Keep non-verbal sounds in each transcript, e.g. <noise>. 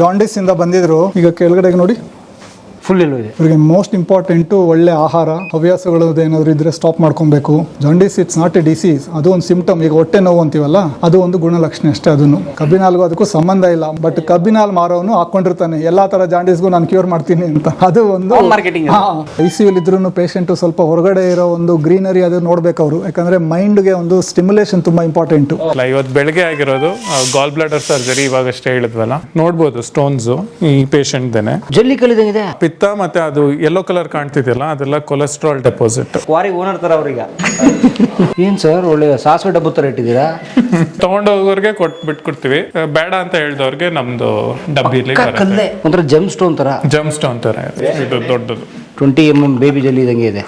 Jaundice ಇಂದ ಬಂದಿದ್ರು. ಈಗ ಕೆಳಗಡೆಗೆ ನೋಡಿ. ಫುಲ್ ಎಲ್ಲೂ ಇದೆ. ಇವರಿಗೆ ಮೋಸ್ಟ್ ಇಂಪಾರ್ಟೆಂಟು ಒಳ್ಳೆ ಆಹಾರ ಹವ್ಯಾಸಗಳು ಏನಾದರೂ ಇದ್ರೆ ಸ್ಟಾಪ್ ಮಾಡ್ಕೊಬೇಕು. Jaundice it's not a disease ಅದು ಒಂದು ಸಿಂಪ್ಟಮ್ ಈಗ ಹೊಟ್ಟೆ ನೋವು ಅಂತೀವಲ್ಲ ಅದು ಒಂದು ಗುಣಲಕ್ಷಣ ಅಷ್ಟೇ ಅದನ್ನು ಕಬ್ಬಿನಾಲ್ಗೂ ಅದಕ್ಕೂ ಸಂಬಂಧ ಇಲ್ಲ. ಬಟ್ ಕಬ್ಬಿನಾಲ್ ಮಾರೋನು ಹಾಕೊಂಡಿರ್ತಾನೆ ಎಲ್ಲಾ ತರ ಜಾಂಡೀಸ್ಗೂ ನಾನು ಕ್ಯೂರ್ ಮಾಡ್ತೀನಿ ಅಂತ. ಅದು ಒಂದು. ಐ ಸಿ ಇದ್ರೂ ಪೇಷಂಟ್ ಸ್ವಲ್ಪ ಹೊರಗಡೆ ಇರೋ ಒಂದು ಗ್ರೀನರಿ ಅದು ನೋಡ್ಬೇಕು ಅವರು. ಯಾಕಂದ್ರೆ ಮೈಂಡ್ಗೆ ಒಂದು ಸ್ಟಿಮ್ಯುಲೇಷನ್ ತುಂಬಾ ಇಂಪಾರ್ಟೆಂಟ್ ಇವತ್ತು ಬೆಳಗ್ಗೆ ಆಗಿರೋದು ಗಾಲ್ ಬ್ಲಾಡರ್ ಸರ್ಜರಿ ಇವಾಗಷ್ಟೇ ಹೇಳಿದ್ವಲ್ಲ. ನೋಡ್ಬೋದು ಸ್ಟೋನ್ಸ್ ಈ ಪೇಷಂಟ್ ಜಲ್ಲಿ ಕಲಿದಂಗಿದೆ? ಪಿತ್ತ ಮತ್ತೆ ಅದು ಯೆಲ್ಲೋ ಕಲರ್ ಕಾಣ್ತಿದೆಯಲ್ಲ ಅದೆಲ್ಲ ಕೊಲೆಸ್ಟ್ರಾಲ್ ಡೆಪಾಸಿಟ್ ಕ್ವಾರಿ ಓನರ್ ತರ ಅವ್ರೀಗ. ಏನ್ ಸರ್ ಒಳ್ಳೆ ಸಾಸಿವೆ ಡಬ್ಬು ತರ ಇಟ್ಟಿದ್ದೀರಾ? ತಗೊಂಡೋಗೋರ್ಗೆ ಕೊಟ್ ಬಿಟ್ಕೊಡ್ತೀವಿ. ಬೇಡ ಅಂತ ಹೇಳಿದವ್ರಿಗೆ ನಮ್ದು ಡಬ್ಬಿಲಿ ಕಲ್ಲೇ ಒಂಥರ ಜಮ್ ಸ್ಟೋನ್ ತರ. ಜಮ್ ಸ್ಟೋನ್ ತರ ಇದೆ. ಇದು ದೊಡ್ಡದು. Twenty M M baby jelly ಇದಂಗೆ ಇದೆ.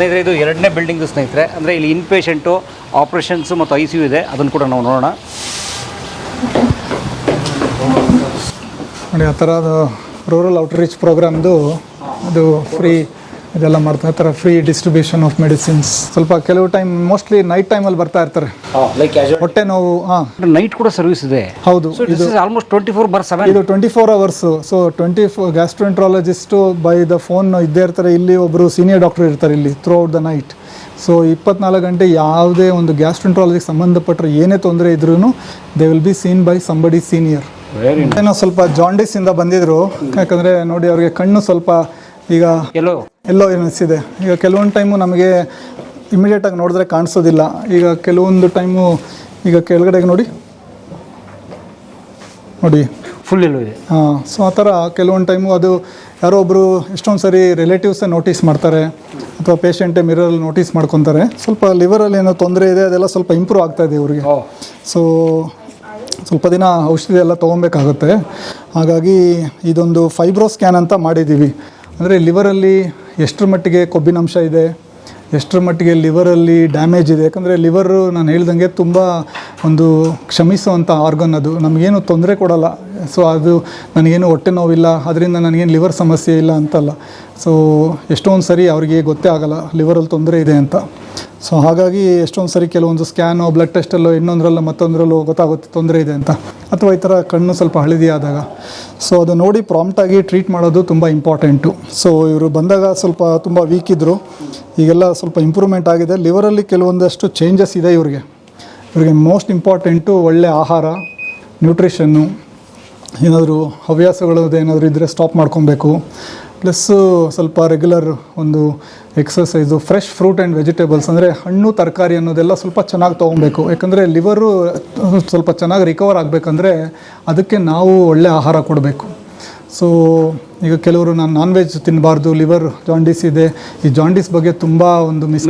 ಸ್ನೇಹಿತರೆ, ಇದು ಎರಡನೇ ಬಿಲ್ಡಿಂಗ್ ಸ್ನೇಹಿತರೆ. ಅಂದರೆ ಇಲ್ಲಿ ಇನ್ ಪೇಷೆಂಟು ಆಪ್ರೇಷನ್ಸು ಮತ್ತು ಐ ಸಿ ಯು ಇದೆ. ಅದನ್ನು ಕೂಡ ನಾವು ನೋಡೋಣ. ನೋಡಿ, ಆ ಥರ ರೂರಲ್ ಔಟ್ರೀಚ್ ಪ್ರೋಗ್ರಾಮ್ದು ಅದು ಫ್ರೀ ಇದೆಲ್ಲ ಮಾಡ್ತಾ ಇರ್ತಾರೆ. ಫ್ರೀ ಡಿಸ್ಟ್ರಿಬ್ಯೂಷನ್ ಆಫ್ ಮೆಡಿಸಿನ್ಸ್ ಸ್ವಲ್ಪ ಕೆಲವು ಟೈಮ್ ಮೋಸ್ಟ್ಲಿ ನೈಟ್ ಟೈಮಲ್ಲಿ ಬರ್ತಾ ಇರ್ತಾರೆ. ಲೈಕ್ ಹೊಟ್ಟೆ ನೋವು ಹಾಂ. ನೈಟ್ ಕೂಡ ಸರ್ವಿಸ್ ಇದೆ. ಹೌದು is almost twenty four by seven ಇದು twenty four hours so twenty four gastroenterologist by the phone ಇದ್ದೇ ಇರ್ತಾರೆ. ಇಲ್ಲಿ ಒಬ್ಬರು ಸೀನಿಯರ್ ಡಾಕ್ಟರ್ ಇರ್ತಾರೆ ಇಲ್ಲಿ throughout the night so ಇಪ್ಪತ್ನಾಲ್ಕು ಗಂಟೆ ಯಾವುದೇ ಒಂದು ಗ್ಯಾಸ್ಟ್ರೋಂಟ್ರಾಲಜಿಗೆ ಸಂಬಂಧಪಟ್ಟರೆ ಏನೇ ತೊಂದರೆ ಇದ್ರೂ they will be seen by somebody senior ಏನೋ ಸ್ವಲ್ಪ ಜಾಂಡಿಸ್ ಇಂದ ಬಂದಿದ್ರು. ಯಾಕಂದರೆ ನೋಡಿ ಅವ್ರಿಗೆ ಕಣ್ಣು ಸ್ವಲ್ಪ ಈಗ ಎಲ್ಲೋ? ಎಲ್ಲೋ ಅನಿಸಿದೆ ಈಗ ಕೆಲವೊಂದು ಟೈಮು ನಮಗೆ ಇಮಿಡಿಯೇಟಾಗಿ ನೋಡಿದ್ರೆ ಕಾಣಿಸೋದಿಲ್ಲ. ಈಗ ಕೆಲವೊಂದು ಟೈಮು ಈಗ ಕೆಳಗಡೆಗೆ ನೋಡಿ. ನೋಡಿ. ಫುಲ್ ಎಲ್ಲೋ ಇದೆ. ಹಾಂ ಸೊ ಆ ಥರ ಕೆಲವೊಂದು ಟೈಮು ಅದು ಯಾರೋ ಒಬ್ಬರು ಎಷ್ಟೊಂದು ಸರಿ ರಿಲೇಟಿವ್ಸೇ ನೋಟಿಸ್ ಮಾಡ್ತಾರೆ ಅಥವಾ ಪೇಷಂಟೇ ಮಿರರಲ್ಲಿ ನೋಟಿಸ್ ಮಾಡ್ಕೊತಾರೆ. ಸ್ವಲ್ಪ ಲಿವರಲ್ಲಿ ಏನೋ ತೊಂದರೆ ಇದೆ ಅದೆಲ್ಲ ಸ್ವಲ್ಪ ಇಂಪ್ರೂವ್ ಆಗ್ತಾ ಇದೆ ಇವ್ರಿಗೆ. ಸೊ ಸ್ವಲ್ಪ ದಿನ ಔಷಧಿ ಎಲ್ಲ ತೊಗೊಬೇಕಾಗುತ್ತೆ ಹಾಗಾಗಿ ಇದೊಂದು ಫೈಬ್ರೋ ಸ್ಕ್ಯಾನ್ ಅಂತ ಮಾಡಿದ್ದೀವಿ ಅಂದರೆ ಲಿವರಲ್ಲಿ ಎಷ್ಟರ ಮಟ್ಟಿಗೆ ಕೊಬ್ಬಿನಂಶ ಇದೆ, ಎಷ್ಟರ ಮಟ್ಟಿಗೆ ಲಿವರಲ್ಲಿ ಡ್ಯಾಮೇಜ್ ಇದೆ. ಯಾಕಂದರೆ ಲಿವರು ನಾನು ಹೇಳ್ದಂಗೆ ತುಂಬ ಒಂದು ಕ್ಷಮಿಸುವಂಥ ಆರ್ಗನ್ ಅದು. ನಮಗೇನು ತೊಂದರೆ ಕೊಡಲ್ಲ. ಸೊ ಅದು ನನಗೇನು ಹೊಟ್ಟೆ ನೋವಿಲ್ಲ, ಅದರಿಂದ ನನಗೇನು ಲಿವರ್ ಸಮಸ್ಯೆ ಇಲ್ಲ ಅಂತಲ್ಲ. ಸೊ ಎಷ್ಟೊಂದು ಸರಿ ಅವ್ರಿಗೆ ಗೊತ್ತೇ ಆಗಲ್ಲ ಲಿವರಲ್ಲಿ ತೊಂದರೆ ಇದೆ ಅಂತ. ಸೊ ಹಾಗಾಗಿ ಎಷ್ಟೊಂದು ಸರಿ ಕೆಲವೊಂದು ಸ್ಕ್ಯಾನು ಬ್ಲಡ್ ಟೆಸ್ಟಲ್ಲೋ ಇನ್ನೊಂದರಲ್ಲೋ, ಮತ್ತೊಂದರಲ್ಲೋ ಗೊತ್ತಾಗುತ್ತೆ, ತೊಂದರೆ ಇದೆ ಅಂತ. ಅಥವಾ ಈ ಥರ ಕಣ್ಣು ಸ್ವಲ್ಪ ಹಳದಿ ಆದಾಗ. ಸೊ ಅದು ನೋಡಿ ಪ್ರಾಂಪ್ಟಾಗಿ ಟ್ರೀಟ್ ಮಾಡೋದು ತುಂಬ ಇಂಪಾರ್ಟೆಂಟು ಸೊ ಇವರು ಬಂದಾಗ ಸ್ವಲ್ಪ ತುಂಬ ವೀಕ್ ಇದ್ದರು ಈಗೆಲ್ಲ ಸ್ವಲ್ಪ ಇಂಪ್ರೂವ್ಮೆಂಟ್ ಆಗಿದೆ. ಲಿವರಲ್ಲಿ ಕೆಲವೊಂದಷ್ಟು ಚೇಂಜಸ್ ಇದೆ ಇವರಿಗೆ. ಇವರಿಗೆ ಮೋಸ್ಟ್ ಇಂಪಾರ್ಟೆಂಟು ಒಳ್ಳೆ ಆಹಾರ ನ್ಯೂಟ್ರಿಷನ್ನು ಏನಾದರೂ ಹವ್ಯಾಸಗಳು ಏನಾದರೂ ಇದ್ದರೆ ಸ್ಟಾಪ್ ಮಾಡ್ಕೊಬೇಕು. ಪ್ಲಸ್ಸು ಸ್ವಲ್ಪ ರೆಗ್ಯುಲರ್ ಒಂದು exercise fresh fruit and vegetables ಅಂದರೆ ಹಣ್ಣು ತರಕಾರಿ ಅನ್ನೋದೆಲ್ಲ ಸ್ವಲ್ಪ ಚೆನ್ನಾಗಿ ತೊಗೊಬೇಕು. ಯಾಕಂದರೆ ಲಿವರು ಸ್ವಲ್ಪ ಚೆನ್ನಾಗಿ ರಿಕವರ್ ಆಗಬೇಕಂದ್ರೆ ಅದಕ್ಕೆ ನಾವು ಒಳ್ಳೆ ಆಹಾರ ಕೊಡಬೇಕು. ಸೊ ಈಗ ಕೆಲವರು ನಾನು ನಾನ್ ವೆಜ್ ತಿನ್ನಬಾರ್ದು ಲಿವರ್ ಜಾಂಡೀಸ್ ಇದೆ. ಈ ಜಾಂಡೀಸ್ ಬಗ್ಗೆ ತುಂಬ ಒಂದು ಮಿಸ್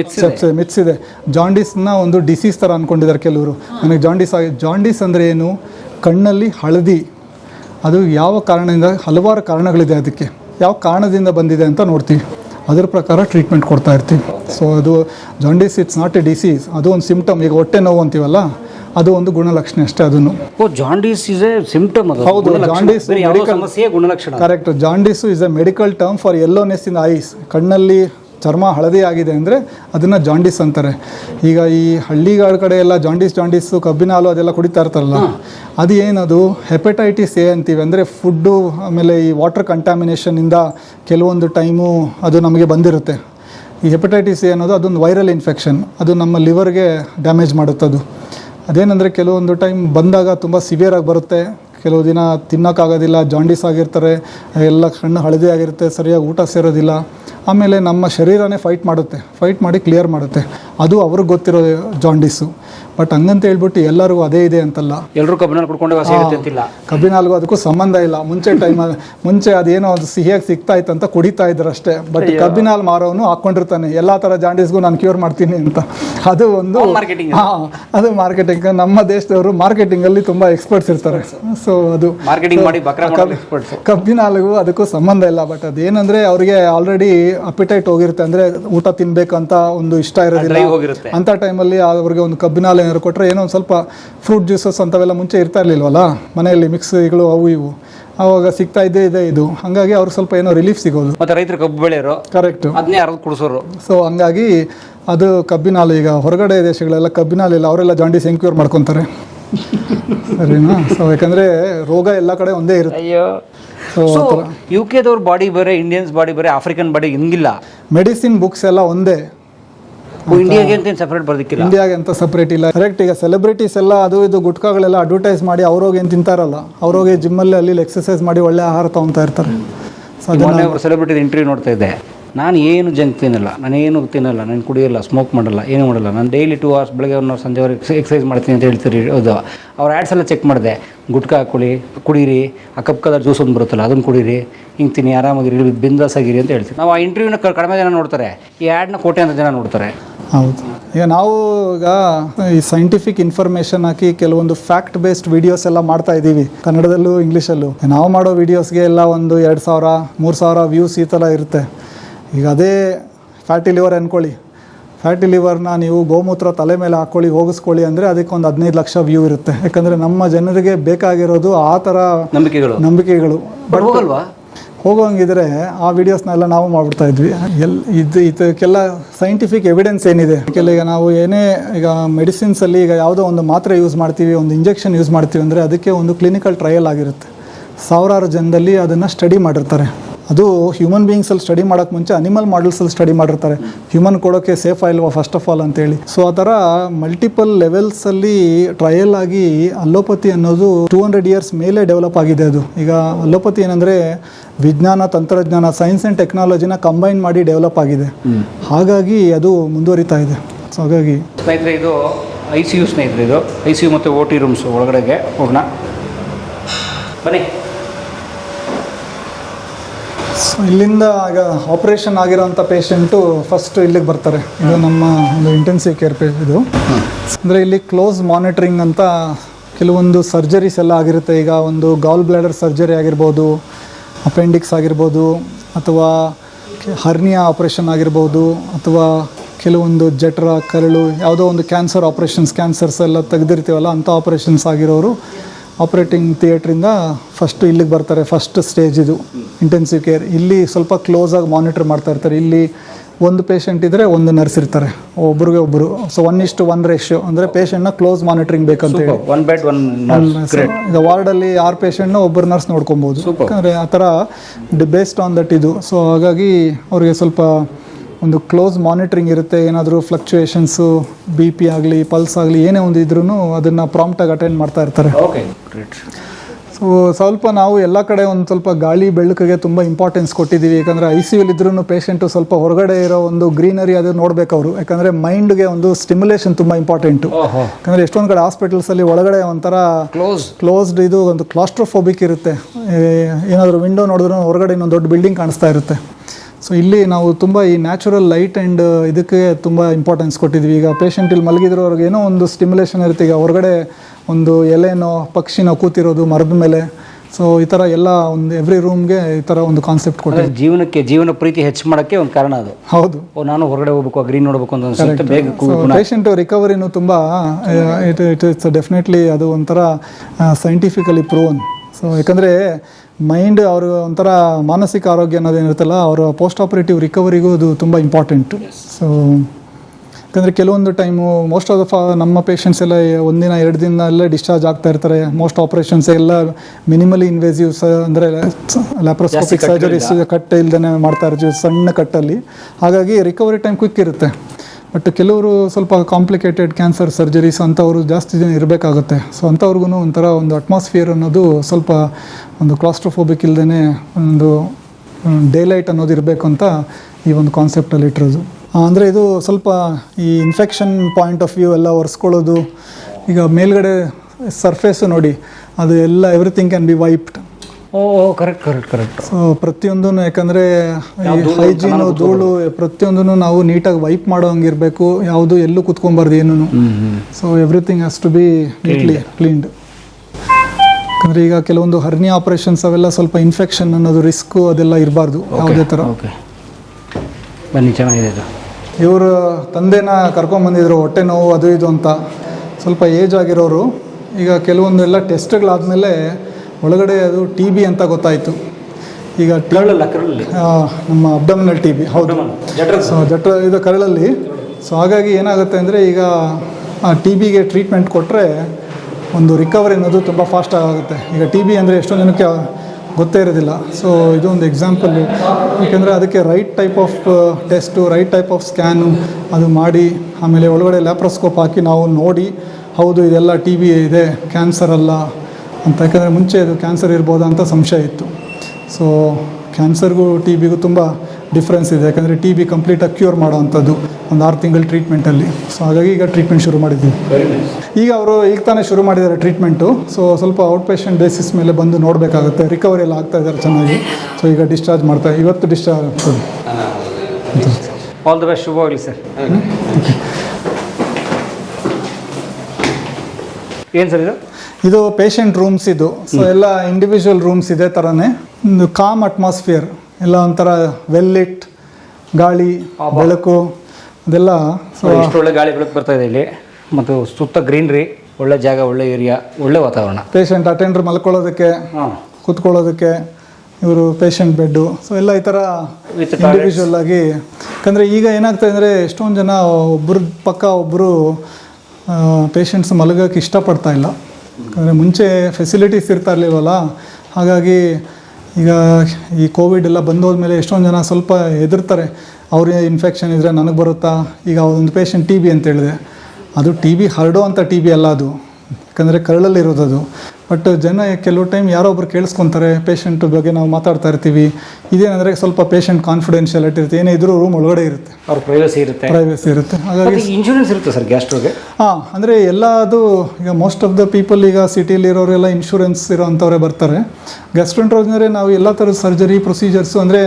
ಮಿತ್ಸ್ ಇದೆ. ಜಾಂಡೀಸ್ನ ಒಂದು ಡಿಸೀಸ್ ಥರ ಅಂದ್ಕೊಂಡಿದ್ದಾರೆ ಕೆಲವರು. ನನಗೆ ಜಾಂಡೀಸ್ ಆಗಿ ಜಾಂಡೀಸ್ ಅಂದರೆ ಏನು? ಕಣ್ಣಲ್ಲಿ ಹಳದಿ. ಅದು ಯಾವ ಕಾರಣದಿಂದ ಹಲವಾರು ಕಾರಣಗಳಿದೆ ಅದಕ್ಕೆ. ಯಾವ ಕಾರಣದಿಂದ ಬಂದಿದೆ ಅಂತ ನೋಡ್ತೀವಿ. ಅದರ ಪ್ರಕಾರ ಟ್ರೀಟ್ಮೆಂಟ್ ಕೊಡ್ತಾ ಇರ್ತೀವಿ. ಸೊ ಅದು jaundice it's not a disease ಅದು ಒಂದು ಸಿಂಪ್ಟಮ್ ಈಗ ಹೊಟ್ಟೆ ನೋವು ಅಂತೀವಲ್ಲ ಅದು ಒಂದು ಗುಣಲಕ್ಷಣ ಅಷ್ಟೇ ಅದನ್ನು. ಜಾಂಡೀಸ್ ಇಸ್ ಎ ಸಿಂಪ್ಟಮ್ ಹೌದು, ಜಾಂಡಿಸ್ ಗುಣಲಕ್ಷಣ correct jaundice is a medical term for yellowness in eyes ಕಣ್ಣಲ್ಲಿ ಚರ್ಮ ಹಳದಿ ಆಗಿದೆ ಅಂದರೆ ಅದನ್ನು ಜಾಂಡಿಸ್ ಅಂತಾರೆ. ಈಗ ಈ ಹಳ್ಳಿಗಳ ಕಡೆ ಎಲ್ಲ ಜಾಂಡೀಸ್ ಜಾಂಡೀಸು ಕಬ್ಬಿನ ಹಾಲು ಅದೆಲ್ಲ ಕುಡಿತಾ ಇರ್ತಾರಲ್ಲ ಅದು ಏನದು? ಹೆಪಟೈಟಿಸ್ ಎ ಅಂತೀವಿ. ಅಂದರೆ ಫುಡ್ಡು ಆಮೇಲೆ ಈ ವಾಟರ್ ಕಂಟ್ಯಾಮಿನೇಷನಿಂದ ಕೆಲವೊಂದು ಟೈಮು ಅದು ನಮಗೆ ಬಂದಿರುತ್ತೆ. ಈ ಹೆಪಟೈಟಿಸ್ ಎ ಅನ್ನೋದು ಅದೊಂದು ವೈರಲ್ ಇನ್ಫೆಕ್ಷನ್ ಅದು ನಮ್ಮ ಲಿವರ್ಗೆ ಡ್ಯಾಮೇಜ್ ಮಾಡುತ್ತದು. ಅದೇನೆಂದರೆ ಕೆಲವೊಂದು ಟೈಮ್ ಬಂದಾಗ ತುಂಬ ಸಿವಿಯರ್ ಆಗಿ ಬರುತ್ತೆ. ಕೆಲವು ದಿನ ತಿನ್ನೋಕ್ಕಾಗೋದಿಲ್ಲ ಜಾಂಡೀಸ್ ಆಗಿರ್ತಾರೆ, ಎಲ್ಲ ಕಣ್ಣು ಹಳದಿ ಆಗಿರುತ್ತೆ, ಸರಿಯಾಗಿ ಊಟ ಸೇರೋದಿಲ್ಲ. ಆಮೇಲೆ ನಮ್ಮ ಶರೀರನೇ ಫೈಟ್ ಮಾಡುತ್ತೆ. ಫೈಟ್ ಮಾಡಿ ಕ್ಲಿಯರ್ ಮಾಡುತ್ತೆ. ಅದು ಅವ್ರಿಗೆ ಗೊತ್ತಿರೋ ಜಾಂಡೀಸು ಬಟ್ ಹಂಗಂತ ಹೇಳ್ಬಿಟ್ಟು ಎಲ್ಲರಿಗೂ ಅದೇ ಇದೆ ಅಂತಲ್ಲ. ಎಲ್ಲರೂ ಕಬ್ಬಿನಲ್ಲಿ ಕುಡ್ಕೊಂಡು ವಾಸಿ ಇರುತ್ತೆ ಅಂತಿಲ್ಲ. ಕಬ್ಬಿನ ಹಾಲ್ಗೂ ಅದಕ್ಕೂ ಸಂಬಂಧ ಇಲ್ಲ. ಮುಂಚೆ ಟೈಮ್ ಮುಂಚೆ ಅದೇನೋ ಅದು ಸಿಹಿಯಾಗಿ ಸಿಗ್ತಾ ಇತ್ತು ಅಂತ ಕುಡಿತಾ ಇದ್ರು ಅಷ್ಟೇ. ಬಟ್ ಕಬ್ಬಿನಾಲ್ ಮಾರೋನು ಹಾಕೊಂಡಿರ್ತಾನೆ ಎಲ್ಲಾ ತರ ಜಾಂಡೀಸ್ಗೂ ನಾನು ಕ್ಯೂರ್ ಮಾಡ್ತೀನಿ ಅಂತ. ಅದು ಒಂದು ಹಾ ಅದು ಮಾರ್ಕೆಟಿಂಗ್ ನಮ್ಮ ದೇಶದವರು ಮಾರ್ಕೆಟಿಂಗ್ ಅಲ್ಲಿ ತುಂಬಾ ಎಕ್ಸ್ಪರ್ಟ್ಸ್ ಇರ್ತಾರೆ. ಸೊ ಅದು ಮಾರ್ಕೆಟಿಂಗ್ ಮಾಡಿ ಕಬ್ಬಿನಾಲ್ಗೂ ಅದಕ್ಕೂ ಸಂಬಂಧ ಇಲ್ಲ. ಬಟ್ ಅದೇನಂದ್ರೆ ಅವ್ರಿಗೆ ಆಲ್ರೆಡಿ ಅಪಿಟೈಟ್ ಹೋಗಿರುತ್ತೆ. ಅಂದ್ರೆ ಊಟ ತಿನ್ಬೇಕಂತ ಒಂದು ಇಷ್ಟ ಇರೋದಿಲ್ಲ. ಅಂತ ಟೈಮಲ್ಲಿ ಅವ್ರಿಗೆ ಒಂದು ಕಬ್ಬಿನ ಹಾಲು ಏನಾದ್ರು ಕೊಟ್ಟರೆ ಏನೋ ಒಂದು ಸ್ವಲ್ಪ ಫ್ರೂಟ್ ಜ್ಯೂಸಸ್ ಅಂತವೆಲ್ಲ ಮುಂಚೆ ಇರ್ತಾ ಇರಲಿಲ್ವಲ್ಲ? ಮನೆಯಲ್ಲಿ ಮಿಕ್ಸಿಗಳು ಅವು ಇವು. ಅವಾಗ ಸಿಗ್ತಾ ಇದ್ದೇ ಇದೆ ಇದು. ಹಾಗಾಗಿ ಅವ್ರು ಸ್ವಲ್ಪ ಏನೋ ರಿಲೀಫ್ ಸಿಗೋದು. ಮತ್ತೆ ರೈತರು ಕಬ್ಬು ಬೆಳೆಯೋರು. ಕರೆಕ್ಟ್ ಅದನ್ನೇ ಯಾರು ಕುಡಿಸೋರು. ಸೊ ಹಂಗಾಗಿ ಅದು ಕಬ್ಬಿನ ಹಾಲು ಈಗ ಹೊರಗಡೆ ದೇಶಗಳೆಲ್ಲ ಕಬ್ಬಿನ ಹಾಲಿಲ್ಲ ಅವರೆಲ್ಲ ಜಾಂಡೀಸ್ ಎಂಕ್ಯೂರ್ ಮಾಡ್ಕೊತಾರೆ? ಸರಿನಾ? ಸೊ ಯಾಕಂದ್ರೆ ರೋಗ ಎಲ್ಲ ಕಡೆ ಒಂದೇ ಇರುತ್ತೆ. ಅಯ್ಯೋ. ಸೊ ಸೊ ಯು ಕೆದವ್ರ ಬಾಡಿ ಬೇರೆ ಇಂಡಿಯನ್ಸ್ ಬಾಡಿ ಬೇರೆ ಆಫ್ರಿಕನ್ ಬಾಡಿ ಹಿಂಗಿಲ್ಲ. ಮೆಡಿಸಿನ್ ಬುಕ್ಸ್ ಎಲ್ಲ ಒಂದೇ. ಇಂಡಿಯಾಗೆ ಅಂತ ಸಪ್ರೇಟ್ ಬರ್ದಿಕ್ಕಿಲ್ಲ? ಇಂಡಿಯಾಗೆ ಅಂತ ಸಪ್ರೇಟ್ ಇಲ್ಲ. ಕರೆಕ್ಟ್ ಈಗ ಸೆಲೆಬ್ರಿಟೀಸ್ ಎಲ್ಲ ಅದು ಇದು ಗುಟ್ಕಾಗಳೆಲ್ಲ ಅಡ್ವರ್ಟೈಸ್ ಮಾಡಿ ಅವ್ರೋಗಿ ಏನು ತಿಂತಾರಲ್ಲ ಅವ್ರೋಗಿ ಜಿಮ್ಮಲ್ಲಿ ಅಲ್ಲಿ ಎಕ್ಸಸೈಸ್ ಮಾಡಿ ಒಳ್ಳೆ ಆಹಾರ ತೊಗೊತಾ ಇರ್ತಾರೆ. ಸೊ ಅದನ್ನ ಮೊನ್ನೆ ಒಬ್ಬರು ಸೆಲೆಬ್ರಿಟಿ ಇಂಟರ್ವ್ಯೂ ನೋಡ್ತಾ ಇದ್ದೆ. ನಾನು ಏನು ಜಂಕ್ ತಿನ್ನಲ್ಲ ನಾನು ಏನು ತಿನ್ನಲ್ಲ ನಾನು ಕುಡಿಯಲ್ಲ ಸ್ಮೋಕ್ ಮಾಡಲ್ಲ ಏನು ಮಾಡಲ್ಲ. ನಾನು ಡೈಲಿ ಟೂ ಅವರ್ಸ್ ಬೆಳಗ್ಗೆ ಒಂದು ಸಂಜೆವರೆಗೆ ಎಕ್ಸಸೈಸ್ ಮಾಡ್ತೀನಿ ಅಂತ ಹೇಳ್ತೀರಿ ಹೌದು. ಅವ್ರ ಆ್ಯಡ್ಸ್ ಎಲ್ಲ ಚೆಕ್ ಮಾಡಿದೆ. ಗುಟ್ಕಾ ಹಾಕೊಳ್ಳಿ ಕುಡೀರಿ ಆ ಕಪ್ ಕಲರ್ ಜ್ಯೂಸ್ ಒಂದು ಬರುತ್ತಲ್ಲ ಅದನ್ನು ಕುಡೀರಿ ಹಿಂಗೆ ತಿನ್ನಿ ಆರಾಮಾಗಿರಿ ಬಿಂದಾಸಾಗಿರಿ ಅಂತ ಹೇಳ್ತೀನಿ ನಾವು ಆ ಇಂಟರ್ವ್ಯೂನ ಕಡಿಮೆ ಜನ ನೋಡ್ತಾರೆ. ಈ ಆ್ಯಡ್ನ ಕೋಟೆ ಅಂತ ಜನ ನೋಡ್ತಾರೆ. ಹೌದು. ಈಗ ನಾವು ಈಗ ಈ ಸೈಂಟಿಫಿಕ್ ಇನ್ಫಾರ್ಮೇಶನ್ ಹಾಕಿ ಕೆಲವೊಂದು ಫ್ಯಾಕ್ಟ್ ಬೇಸ್ಡ್ ವಿಡಿಯೋಸ್ ಎಲ್ಲ ಮಾಡ್ತಾ ಇದ್ದೀವಿ. ಕನ್ನಡದಲ್ಲೂ ಇಂಗ್ಲೀಷಲ್ಲೂ. ನಾವು ಮಾಡೋ ವಿಡಿಯೋಸ್ಗೆ ಎಲ್ಲ ಒಂದು ಎರಡು ಸಾವಿರ ಮೂರು ಸಾವಿರ ವ್ಯೂಸ್ ಈ ಥರ ಇರುತ್ತೆ. ಈಗ ಅದೇ ಫ್ಯಾಟಿ ಲಿವರ್ ಅಂದ್ಕೊಳ್ಳಿ ಫ್ಯಾಟಿ ಲಿವರ್ನ ನೀವು ಗೋಮೂತ್ರ ತಲೆ ಮೇಲೆ ಹಾಕ್ಕೊಳ್ಳಿ ಹೋಗಿಸ್ಕೊಳ್ಳಿ ಅಂದರೆ ಅದಕ್ಕೆ ಒಂದು ಹದಿನೈದು ಲಕ್ಷ ವ್ಯೂ ಇರುತ್ತೆ. ಯಾಕಂದರೆ ನಮ್ಮ ಜನರಿಗೆ ಬೇಕಾಗಿರೋದು ಆ ಥರ ನಂಬಿಕೆಗಳು. ನಂಬಿಕೆಗಳು. ಬಟ್ ಹೋಗಲ್ವಾ? ಹೋಗೋಂಗಿದ್ರೆ ಆ ವಿಡಿಯೋಸ್ನೆಲ್ಲ ನಾವು ಮಾಡ್ಬಿಡ್ತಾ ಇದ್ವಿ. ಎಲ್, ಇದು, ಇದಕ್ಕೆಲ್ಲ ಸೈಂಟಿಫಿಕ್ ಎವಿಡೆನ್ಸ್ ಏನಿದೆ? ಕೆಲ ಈಗ ನಾವು ಏನೇ ಈಗ ಮೆಡಿಸಿನ್ಸಲ್ಲಿ ಈಗ ಯಾವುದೋ ಒಂದು ಮಾತ್ರೆ ಯೂಸ್ ಮಾಡ್ತೀವಿ, ಒಂದು ಇಂಜೆಕ್ಷನ್ ಯೂಸ್ ಮಾಡ್ತೀವಿ ಅಂದರೆ ಅದಕ್ಕೆ ಒಂದು ಕ್ಲಿನಿಕಲ್ ಟ್ರಯಲ್ ಆಗಿರುತ್ತೆ. ಸಾವಿರಾರು ಜನದಲ್ಲಿ ಅದನ್ನು ಸ್ಟಡಿ ಮಾಡಿರ್ತಾರೆ. ಅದು ಹ್ಯೂಮನ್ ಬೀಯಿಂಗ್ಸಲ್ಲಿ ಸ್ಟಡಿ ಮಾಡೋಕ್ಕೆ ಮುಂಚೆ ಅನಿಮಲ್ ಮಾಡಲ್ಸಲ್ಲಿ ಸ್ಟಡಿ ಮಾಡಿರ್ತಾರೆ. ಹ್ಯೂಮನ್ ಕೊಡೋಕ್ಕೆ ಸೇಫ್ ಇಲ್ವಾ ಫಸ್ಟ್ ಆಫ್ ಆಲ್ ಅಂತೇಳಿ. ಸೊ ಆ ಥರ ಮಲ್ಟಿಪಲ್ ಲೆವೆಲ್ಸಲ್ಲಿ ಟ್ರಯಲ್ ಆಗಿ ಅಲ್ಲೋಪತಿ ಅನ್ನೋದು ಟೂ ಹಂಡ್ರೆಡ್ ಇಯರ್ಸ್ ಮೇಲೆ ಡೆವಲಪ್ ಆಗಿದೆ ಅದು. ಈಗ ಅಲ್ಲೋಪತಿ ಏನಂದರೆ ವಿಜ್ಞಾನ, ತಂತ್ರಜ್ಞಾನ ಸೈನ್ಸ್ ಆ್ಯಂಡ್ ಟೆಕ್ನಾಲಜಿನ ಕಂಬೈನ್ ಮಾಡಿ ಡೆವಲಪ್ ಆಗಿದೆ. ಹಾಗಾಗಿ ಅದು ಮುಂದುವರಿತಾ ಇದೆ. ಸೊ ಹಾಗಾಗಿ ಇದು ಐ ಸಿ ಯು ಸ್ನೇಹಿತರೆ, ಇದು ಐ ಸಿ ಯು ಮತ್ತು ಓ ಟಿ ರೂಮ್ಸ್ ಒಳಗಡೆಗೆ ಹೋಗೋಣ. ಬನ್ನಿ. ಇಲ್ಲಿಂದ ಆಗ ಆಪರೇಷನ್ ಆಗಿರೋಂಥ ಪೇಷಂಟು ಫಸ್ಟ್ ಇಲ್ಲಿಗೆ ಬರ್ತಾರೆ. ಇದು ನಮ್ಮ ಒಂದು ಇಂಟೆನ್ಸಿವ್ ಕೇರ್ ಪೇ ಇದು. ಅಂದರೆ ಇಲ್ಲಿ ಕ್ಲೋಸ್ ಮಾನಿಟ್ರಿಂಗ್ ಅಂತ ಕೆಲವೊಂದು ಸರ್ಜರೀಸ್ ಎಲ್ಲ ಆಗಿರುತ್ತೆ. ಈಗ ಒಂದು ಗಾಲ್ ಬ್ಲ್ಯಾಡರ್ ಸರ್ಜರಿ ಆಗಿರ್ಬೋದು ಅಪೆಂಡಿಕ್ಸ್ ಆಗಿರ್ಬೋದು, ಅಥವಾ ಹರ್ನಿಯಾ ಆಪ್ರೇಷನ್ ಆಗಿರ್ಬೋದು, ಅಥವಾ ಕೆಲವೊಂದು ಜಠರ, ಕರಳು, ಯಾವುದೋ ಒಂದು ಕ್ಯಾನ್ಸರ್ ಆಪ್ರೇಷನ್ಸ್ ಕ್ಯಾನ್ಸರ್ಸ್ ಎಲ್ಲ ತೆಗೆದಿರ್ತೀವಲ್ಲ, ಅಂಥ ಆಪ್ರೇಷನ್ಸ್ ಆಗಿರೋರು ಆಪ್ರೇಟಿಂಗ್ ಥಿಯೇಟ್ರಿಂದ ಫಸ್ಟ್ ಇಲ್ಲಿಗೆ ಬರ್ತಾರೆ ಫಸ್ಟ್ ಸ್ಟೇಜ್ ಇದು ಇಂಟೆನ್ಸಿವ್ ಕೇರ್ ಇಲ್ಲಿ ಸ್ವಲ್ಪ ಕ್ಲೋಸ್ ಆಗಿ ಮಾನಿಟರ್ ಮಾಡ್ತಾ ಇರ್ತಾರೆ. ಇಲ್ಲಿ ಒಂದು ಪೇಷಂಟ್ ಇದ್ದರೆ ಒಂದು ನರ್ಸ್ ಇರ್ತಾರೆ. ಒಬ್ರಿಗೆ ಒಬ್ಬರು ಸೊ ಒನ್ ಇಷ್ಟು ಒನ್ ರೇಷಿಯೋ ಅಂದರೆ ಪೇಷಂಟ್ನ ಕ್ಲೋಸ್ ಮಾನಿಟ್ರಿಂಗ್ ಬೇಕಂತ ಹೇಳಿ. ಒನ್ ಬೆಡ್ ಒನ್ ಈಗ ವಾರ್ಡಲ್ಲಿ ಆರು ಪೇಷಂಟ್ನ ಒಬ್ಬರು ನರ್ಸ್ ನೋಡ್ಕೊಬೋದು. ಯಾಕಂದರೆ ಆ ಥರ ಬೇಸ್ಡ್ ಆನ್ ದಟ್ ಇದು. ಸೊ ಹಾಗಾಗಿ ಅವ್ರಿಗೆ ಸ್ವಲ್ಪ ಒಂದು ಕ್ಲೋಸ್ ಮಾನಿಟ್ರಿಂಗ್ ಇರುತ್ತೆ ಏನಾದರೂ ಫ್ಲಕ್ಚುಯೇಷನ್ಸು ಬಿ ಪಿ ಆಗಲಿ ಪಲ್ಸ್ ಆಗಲಿ ಏನೇ ಒಂದು ಇದ್ರೂ ಅದನ್ನು ಪ್ರಾಂಪ್ಟಾಗಿ ಅಟೆಂಡ್ ಮಾಡ್ತಾ ಇರ್ತಾರೆ. ಓಕೆ ಸೊ ಸ್ವಲ್ಪ ನಾವು ಎಲ್ಲ ಕಡೆ ಒಂದು ಸ್ವಲ್ಪ ಗಾಳಿ ಬೆಳಕಿಗೆ ತುಂಬ ಇಂಪಾರ್ಟೆನ್ಸ್ ಕೊಟ್ಟಿದ್ದೀವಿ. ಯಾಕಂದರೆ ಐ ಸಿ ಯುಲ್ಲಿ ಇದ್ರೂ ಪೇಷೆಂಟು ಸ್ವಲ್ಪ ಹೊರಗಡೆ ಇರೋ ಒಂದು ಗ್ರೀನರಿ ಅದು ನೋಡ್ಬೇಕು ಅವರು. ಯಾಕಂದರೆ ಮೈಂಡ್ಗೆ ಒಂದು ಸ್ಟಿಮ್ಯುಲೇಷನ್ ತುಂಬ ಇಂಪಾರ್ಟೆಂಟು ಯಾಕಂದರೆ ಎಷ್ಟೊಂದು ಕಡೆ ಹಾಸ್ಪಿಟಲ್ಸಲ್ಲಿ ಒಳಗಡೆ ಒಂಥರ ಕ್ಲೋಸ್ ಕ್ಲೋಸ್ಡ್ ಇದು ಒಂದು ಕ್ಲಾಸ್ಟ್ರೋಫೋಬಿಕ್ ಇರುತ್ತೆ. ಏನಾದರೂ ವಿಂಡೋ ನೋಡಿದ್ರೂ ಹೊರಗಡೆ ಇನ್ನೊಂದು ದೊಡ್ಡ ಬಿಲ್ಡಿಂಗ್ ಕಾಣಿಸ್ತಾ ಇರುತ್ತೆ. ಸೊ ಇಲ್ಲಿ ನಾವು ತುಂಬ ಈ ನ್ಯಾಚುರಲ್ ಲೈಟ್ ಆ್ಯಂಡ್ ಇದಕ್ಕೆ ತುಂಬ ಇಂಪಾರ್ಟೆನ್ಸ್ ಕೊಟ್ಟಿದ್ವಿ ಈಗ ಪೇಷಂಟ್ ಇಲ್ಲಿ ಮಲಗಿದ್ರು ಅವ್ರಿಗೆ ಏನೋ ಒಂದು ಸ್ಟಿಮ್ಯುಲೇಷನ್ ಇರುತ್ತೆ. ಈಗ ಹೊರಗಡೆ ಒಂದು ಎಲೆನೋ ಪಕ್ಷಿನೋ ಕೂತಿರೋದು ಮರದ ಮೇಲೆ. ಸೊ ಈ ಥರ ಎಲ್ಲ ಒಂದು ಎವ್ರಿ ರೂಮ್ಗೆ ಈ ಥರ ಒಂದು ಕಾನ್ಸೆಪ್ಟ್ ಕೊಟ್ಟು ಜೀವನಕ್ಕೆ ಜೀವನ ಪ್ರೀತಿ ಹೆಚ್ಚು ಮಾಡೋಕ್ಕೆ ಒಂದು ಕಾರಣ ಅದು. ಹೌದು. ಓ ನಾನು ಹೊರಗಡೆ ಹೋಗ್ಬೇಕು ಗ್ರೀನ್ ನೋಡಬೇಕು ಅಂತ ಅನ್ಸುತ್ತೆ ಬೇಗ ಪೇಷಂಟ್ ರಿಕವರಿನೂ ತುಂಬ ಇಟ್ ಇಟ್ ಇಟ್ಸ್ ಡೆಫಿನೆಟ್ಲಿ ಅದು ಒಂಥರ ಸೈಂಟಿಫಿಕಲಿ ಪ್ರೂವನ್ ಸೊ ಯಾಕಂದರೆ ಮೈಂಡ್ ಅವರು ಒಂಥರ ಮಾನಸಿಕ ಆರೋಗ್ಯ ಅನ್ನೋದೇನಿರುತ್ತಲ್ಲ ಅವರ ಪೋಸ್ಟ್ ಆಪರೇಟಿವ್ ರಿಕವರಿಗೂ ಅದು ತುಂಬ ಇಂಪಾರ್ಟೆಂಟು ಸೊ ಯಾಕಂದರೆ ಕೆಲವೊಂದು ಟೈಮು ಮೋಸ್ಟ್ ಆಫ್ ದ ನಮ್ಮ ಪೇಷಂಟ್ಸ್ ಎಲ್ಲ ಒಂದಿನ ಎರಡು ದಿನ ಎಲ್ಲ ಡಿಸ್ಚಾರ್ಜ್ ಆಗ್ತಾ ಇರ್ತಾರೆ. ಮೋಸ್ಟ್ ಆಪ್ರೇಷನ್ಸ್ ಎಲ್ಲ ಮಿನಿಮಲಿ ಇನ್ವೇಸಿವ್ಸ್ ಅಂದರೆ ಲ್ಯಾಪ್ರೋಸ್ಕೋಪಿಕ್ ಸರ್ಜರೀಸ್ ಕಟ್ ಇಲ್ದೇ ಮಾಡ್ತಾ ಇರ್ತೀವಿ ಸಣ್ಣ ಕಟ್ಟಲ್ಲಿ. ಹಾಗಾಗಿ ರಿಕವರಿ ಟೈಮ್ ಕ್ವಿಕ್ ಇರುತ್ತೆ. ಬಟ್ ಕೆಲವರು ಸ್ವಲ್ಪ ಕಾಂಪ್ಲಿಕೇಟೆಡ್ ಕ್ಯಾನ್ಸರ್ ಸರ್ಜರೀಸ್ ಅಂಥವ್ರು ಜಾಸ್ತಿ ಜನ ಇರಬೇಕಾಗುತ್ತೆ. ಸೊ ಅಂಥವ್ರಿಗೂ ಒಂಥರ ಒಂದು ಅಟ್ಮಾಸ್ಫಿಯರ್ ಅನ್ನೋದು ಸ್ವಲ್ಪ ಒಂದು ಕ್ಲಾಸ್ಟ್ರೋಫೋಬಿಕ್ ಇಲ್ಲದೇ ಒಂದು ಡೇ ಲೈಟ್ ಅನ್ನೋದು ಇರಬೇಕು ಅಂತ ಈ ಒಂದು ಕಾನ್ಸೆಪ್ಟಲ್ಲಿ ಇಟ್ಟಿರೋದು. ಅಂದರೆ ಇದು ಸ್ವಲ್ಪ ಈ ಇನ್ಫೆಕ್ಷನ್ ಪಾಯಿಂಟ್ ಆಫ್ ವ್ಯೂ ಎಲ್ಲ ಒರೆಸ್ಕೊಳ್ಳೋದು, ಈಗ ಮೇಲ್ಗಡೆ ಸರ್ಫೇಸು ನೋಡಿ, ಅದು ಎಲ್ಲ everything can be wiped oh correct correct correct so ಪ್ರತಿಯೊಂದು ಯಾಕಂದರೆ ಹೈಜೀನು ಧೂಳು ಪ್ರತಿಯೊಂದನ್ನು ನಾವು ನೀಟಾಗಿ ವೈಪ್ ಮಾಡೋ ಹಂಗಿರಬೇಕು ಯಾವುದು ಎಲ್ಲೂ ಕುತ್ಕೊಂಬಾರ್ದು ಏನೂ so everything has to be neatly cleaned ಯಾಕಂದರೆ ಈಗ ಕೆಲವೊಂದು ಹರ್ನಿ ಆಪರೇಷನ್ಸ್ ಅವೆಲ್ಲ ಸ್ವಲ್ಪ ಇನ್ಫೆಕ್ಷನ್ ಅನ್ನೋದು ರಿಸ್ಕು ಅದೆಲ್ಲ ಇರಬಾರ್ದು. ಯಾವುದೇ ಥರ. ಓಕೆ ಬನ್ನಿ ಚೆನ್ನಾಗಿದೆ ಇದು. ಇವರು ತಂದೆನ ಕರ್ಕೊಂಬಂದಿದ್ರು ಹೊಟ್ಟೆ ನೋವು ಅದು ಇದು ಅಂತ. ಸ್ವಲ್ಪ ಏಜ್ ಆಗಿರೋರು ಈಗ ಕೆಲವೊಂದು ಎಲ್ಲ ಟೆಸ್ಟ್ಗಳಾದಮೇಲೆ ಒಳಗಡೆ ಅದು ಟಿ ಬಿ ಅಂತ ಗೊತ್ತಾಯಿತು. ಈಗ ನಮ್ಮ ಅಬ್ಡಮಿನಲ್ ಟಿ ಬಿ ಹೌದು. ಸೊ ಜಟ್ರ ಇದು ಕರಳಲ್ಲಿ. ಸೊ ಹಾಗಾಗಿ ಏನಾಗುತ್ತೆ ಅಂದರೆ ಈಗ ಟಿ ಬಿಗೆ ಟ್ರೀಟ್ಮೆಂಟ್ ಕೊಟ್ಟರೆ ಒಂದು ರಿಕವರಿ ಅನ್ನೋದು ತುಂಬ ಫಾಸ್ಟ್ ಆಗುತ್ತೆ. ಈಗ ಟಿ ಬಿ ಅಂದರೆ ಎಷ್ಟೊಂದು ಜನಕ್ಕೆ ಗೊತ್ತೇ ಇರೋದಿಲ್ಲ. ಸೊ ಇದು ಒಂದು ಎಕ್ಸಾಂಪಲ್ ಏಕೆಂದರೆ ಅದಕ್ಕೆ right type of test right type of scan ಅದು ಮಾಡಿ ಆಮೇಲೆ ಒಳಗಡೆ ಲ್ಯಾಪ್ರೋಸ್ಕೋಪ್ ಹಾಕಿ ನಾವು ನೋಡಿ ಹೌದು ಇದೆಲ್ಲ ಟಿ ಬಿ ಇದೆ ಕ್ಯಾನ್ಸರ್ ಅಲ್ಲ ಅಂತ. ಯಾಕಂದರೆ ಮುಂಚೆ ಅದು ಕ್ಯಾನ್ಸರ್ ಇರ್ಬೋದಾ ಅಂತ ಸಂಶಯ ಇತ್ತು. ಸೊ ಕ್ಯಾನ್ಸರ್ಗೂ ಟಿ ಬಿಗೂ ತುಂಬ ಡಿಫ್ರೆನ್ಸ್ ಇದೆ. ಯಾಕಂದರೆ ಟಿ ಬಿ ಕಂಪ್ಲೀಟಾಗಿ ಕ್ಯೂರ್ ಮಾಡೋವಂಥದ್ದು ಒಂದು ಆರು ತಿಂಗಳು ಟ್ರೀಟ್ಮೆಂಟಲ್ಲಿ ಸೊ ಹಾಗಾಗಿ ಈಗ ಟ್ರೀಟ್ಮೆಂಟ್ ಶುರು ಮಾಡಿದ್ದೀವಿ. ಈಗ ಅವರು ಈಗ ತಾನೇ ಶುರು ಮಾಡಿದ್ದಾರೆ ಟ್ರೀಟ್ಮೆಂಟು ಸೊ ಸ್ವಲ್ಪ ಔಟ್ ಪೇಷಂಟ್ ಬೇಸಿಸ್ ಮೇಲೆ ಬಂದು ನೋಡಬೇಕಾಗುತ್ತೆ. ರಿಕವರಿ ಎಲ್ಲ ಆಗ್ತಾ ಇದ್ದಾರೆ ಚೆನ್ನಾಗಿ. ಸೊ ಈಗ ಡಿಸ್ಚಾರ್ಜ್ ಮಾಡ್ತಾರೆ ಇವತ್ತು ಡಿಸ್ಚಾರ್ಜ್ ಆಗ್ತದೆ. ಆಲ್ ದ ಬೆಸ್ಟ್ ಶುಭವಾಗಲಿ ಸರ್. ಏನು ಸರ್ ಇದು? ಇದು ಪೇಷಂಟ್ ರೂಮ್ಸ್ ಇದು. ಸೊ ಎಲ್ಲ ಇಂಡಿವಿಜುವಲ್ ರೂಮ್ಸ್ ಇದೆ ಥರನೇ ಒಂದು ಕಾಮ್ ಅಟ್ಮಾಸ್ಫಿಯರ್ ಎಲ್ಲ ಒಂಥರ ವೆಲ್ ಲಿಟ್ ಗಾಳಿ ಬೆಳಕು ಅದೆಲ್ಲ. ಸೊ ಗಾಳಿ ಬೆಳಕು ಬರ್ತಾ ಇದೆ ಇಲ್ಲಿ. ಮತ್ತು ಸುತ್ತ ಗ್ರೀನ್ರಿ ಒಳ್ಳೆ ಜಾಗ ಒಳ್ಳೆ ಏರಿಯಾ ಒಳ್ಳೆ ವಾತಾವರಣ. ಪೇಷಂಟ್ ಅಟೆಂಡರ್ ಮಲ್ಕೊಳ್ಳೋದಕ್ಕೆ ಕೂತ್ಕೊಳ್ಳೋದಕ್ಕೆ ಇವರು ಪೇಷಂಟ್ ಬೆಡ್ಡು ಸೊ ಎಲ್ಲ ಈ ಥರ ಇಂಡಿವಿಜುವಲ್ ಆಗಿ. ಯಾಕಂದರೆ ಈಗ ಏನಾಗ್ತದೆ ಅಂದರೆ ಎಷ್ಟೊಂದು ಜನ ಒಬ್ಬರ ಪಕ್ಕ ಒಬ್ಬರು ಪೇಷಂಟ್ಸ್ ಮಲಗೋಕ್ಕೆ ಇಷ್ಟಪಡ್ತಾ ಇಲ್ಲ. ಯಾಕಂದರೆ ಮುಂಚೆ ಫೆಸಿಲಿಟೀಸ್ ಇರ್ತಾ ಇರಲಿಲ್ವಲ್ಲ? ಹಾಗಾಗಿ ಈಗ ಈ ಕೋವಿಡ್ ಎಲ್ಲ ಬಂದೋದ್ಮೇಲೆ ಎಷ್ಟೊಂದು ಜನ ಸ್ವಲ್ಪ ಹೆದರ್ತಾರೆ. ಅವ್ರಿಗೆ ಇನ್ಫೆಕ್ಷನ್ ಇದ್ದರೆ ನನಗೆ ಬರುತ್ತಾ? ಈಗ ಒಂದು ಪೇಷಂಟ್ ಟಿ ಬಿ ಅಂತ ಹೇಳಿದೆ. ಅದು ಟಿ ಬಿ ಹರಡೋ ಅಂತ ಟಿ ಬಿ ಅಲ್ಲ ಅದು. ಯಾಕಂದರೆ ಕರಳಲ್ಲಿರೋದು ಅದು. ಬಟ್ ಜನ ಕೆಲವು ಟೈಮ್ ಯಾರೋ ಒಬ್ರು ಕೇಳಿಸ್ಕೊತಾರೆ ಪೇಷಂಟ್ ಬಗ್ಗೆ ನಾವು ಮಾತಾಡ್ತಾ ಇರ್ತೀವಿ. ಇದೇನಂದ್ರೆ ಸ್ವಲ್ಪ ಪೇಷಂಟ್ ಕಾನ್ಫಿಡೆನ್ಷಿಯಲಿಟಿ ಇರುತ್ತೆ. ಏನೇ ಇದ್ರೂ ರೂಮ್ ಒಳಗಡೆ ಇರುತ್ತೆ. ಅವ್ರ ಪ್ರೈವಸಿ ಇರುತ್ತೆ. ಪ್ರೈವಸಿ ಇರುತ್ತೆ. ಹಾಗಾಗಿ ಇನ್ಶೂರೆನ್ಸ್ ಇರುತ್ತೆ ಸರ್ ಗ್ಯಾಸ್ಟ್ರೋಗೆ ಹಾಂ ಅಂದರೆ ಎಲ್ಲ ಅದು ಈಗ ಮೋಸ್ಟ್ ಆಫ್ ದ ಪೀಪಲ್ ಈಗ ಸಿಟಿಲಿರೋರೆಲ್ಲ ಇನ್ಶೂರೆನ್ಸ್ ಇರೋವಂಥವ್ರೆ ಬರ್ತಾರೆ. ಗ್ಯಾಸ್ಟ್ರೋಂಟ್ರೋಜ್ನರೆ ನಾವು ಎಲ್ಲ ಥರದ ಸರ್ಜರಿ ಪ್ರೊಸೀಜರ್ಸು ಅಂದರೆ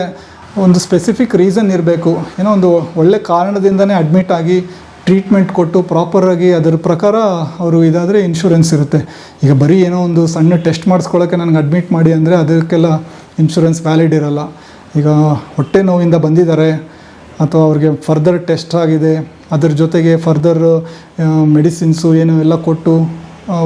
ಒಂದು ಸ್ಪೆಸಿಫಿಕ್ ರೀಸನ್ ಇರಬೇಕು. ಏನೋ ಒಂದು ಒಳ್ಳೆ ಕಾರಣದಿಂದನೇ ಅಡ್ಮಿಟ್ ಆಗಿ ಟ್ರೀಟ್ಮೆಂಟ್ ಕೊಟ್ಟು ಪ್ರಾಪರಾಗಿ ಅದರ ಪ್ರಕಾರ ಅವರು ಇದಾದರೆ ಇನ್ಶೂರೆನ್ಸ್ ಇರುತ್ತೆ. ಈಗ ಬರೀ ಏನೋ ಒಂದು ಸಣ್ಣ ಟೆಸ್ಟ್ ಮಾಡಿಸ್ಕೊಳ್ಳೋಕ್ಕೆ ನನಗೆ ಅಡ್ಮಿಟ್ ಮಾಡಿ ಅಂದರೆ ಅದಕ್ಕೆಲ್ಲ ಇನ್ಶೂರೆನ್ಸ್ ವ್ಯಾಲಿಡ್ ಇರಲ್ಲ. ಈಗ ಹೊಟ್ಟೆ ನೋವಿಂದ ಬಂದಿದ್ದಾರೆ ಅಥವಾ ಅವ್ರಿಗೆ ಫರ್ದರ್ ಟೆಸ್ಟ್ ಆಗಿದೆ, ಅದರ ಜೊತೆಗೆ ಫರ್ದರ್ ಮೆಡಿಸಿನ್ಸು ಏನು ಎಲ್ಲ ಕೊಟ್ಟು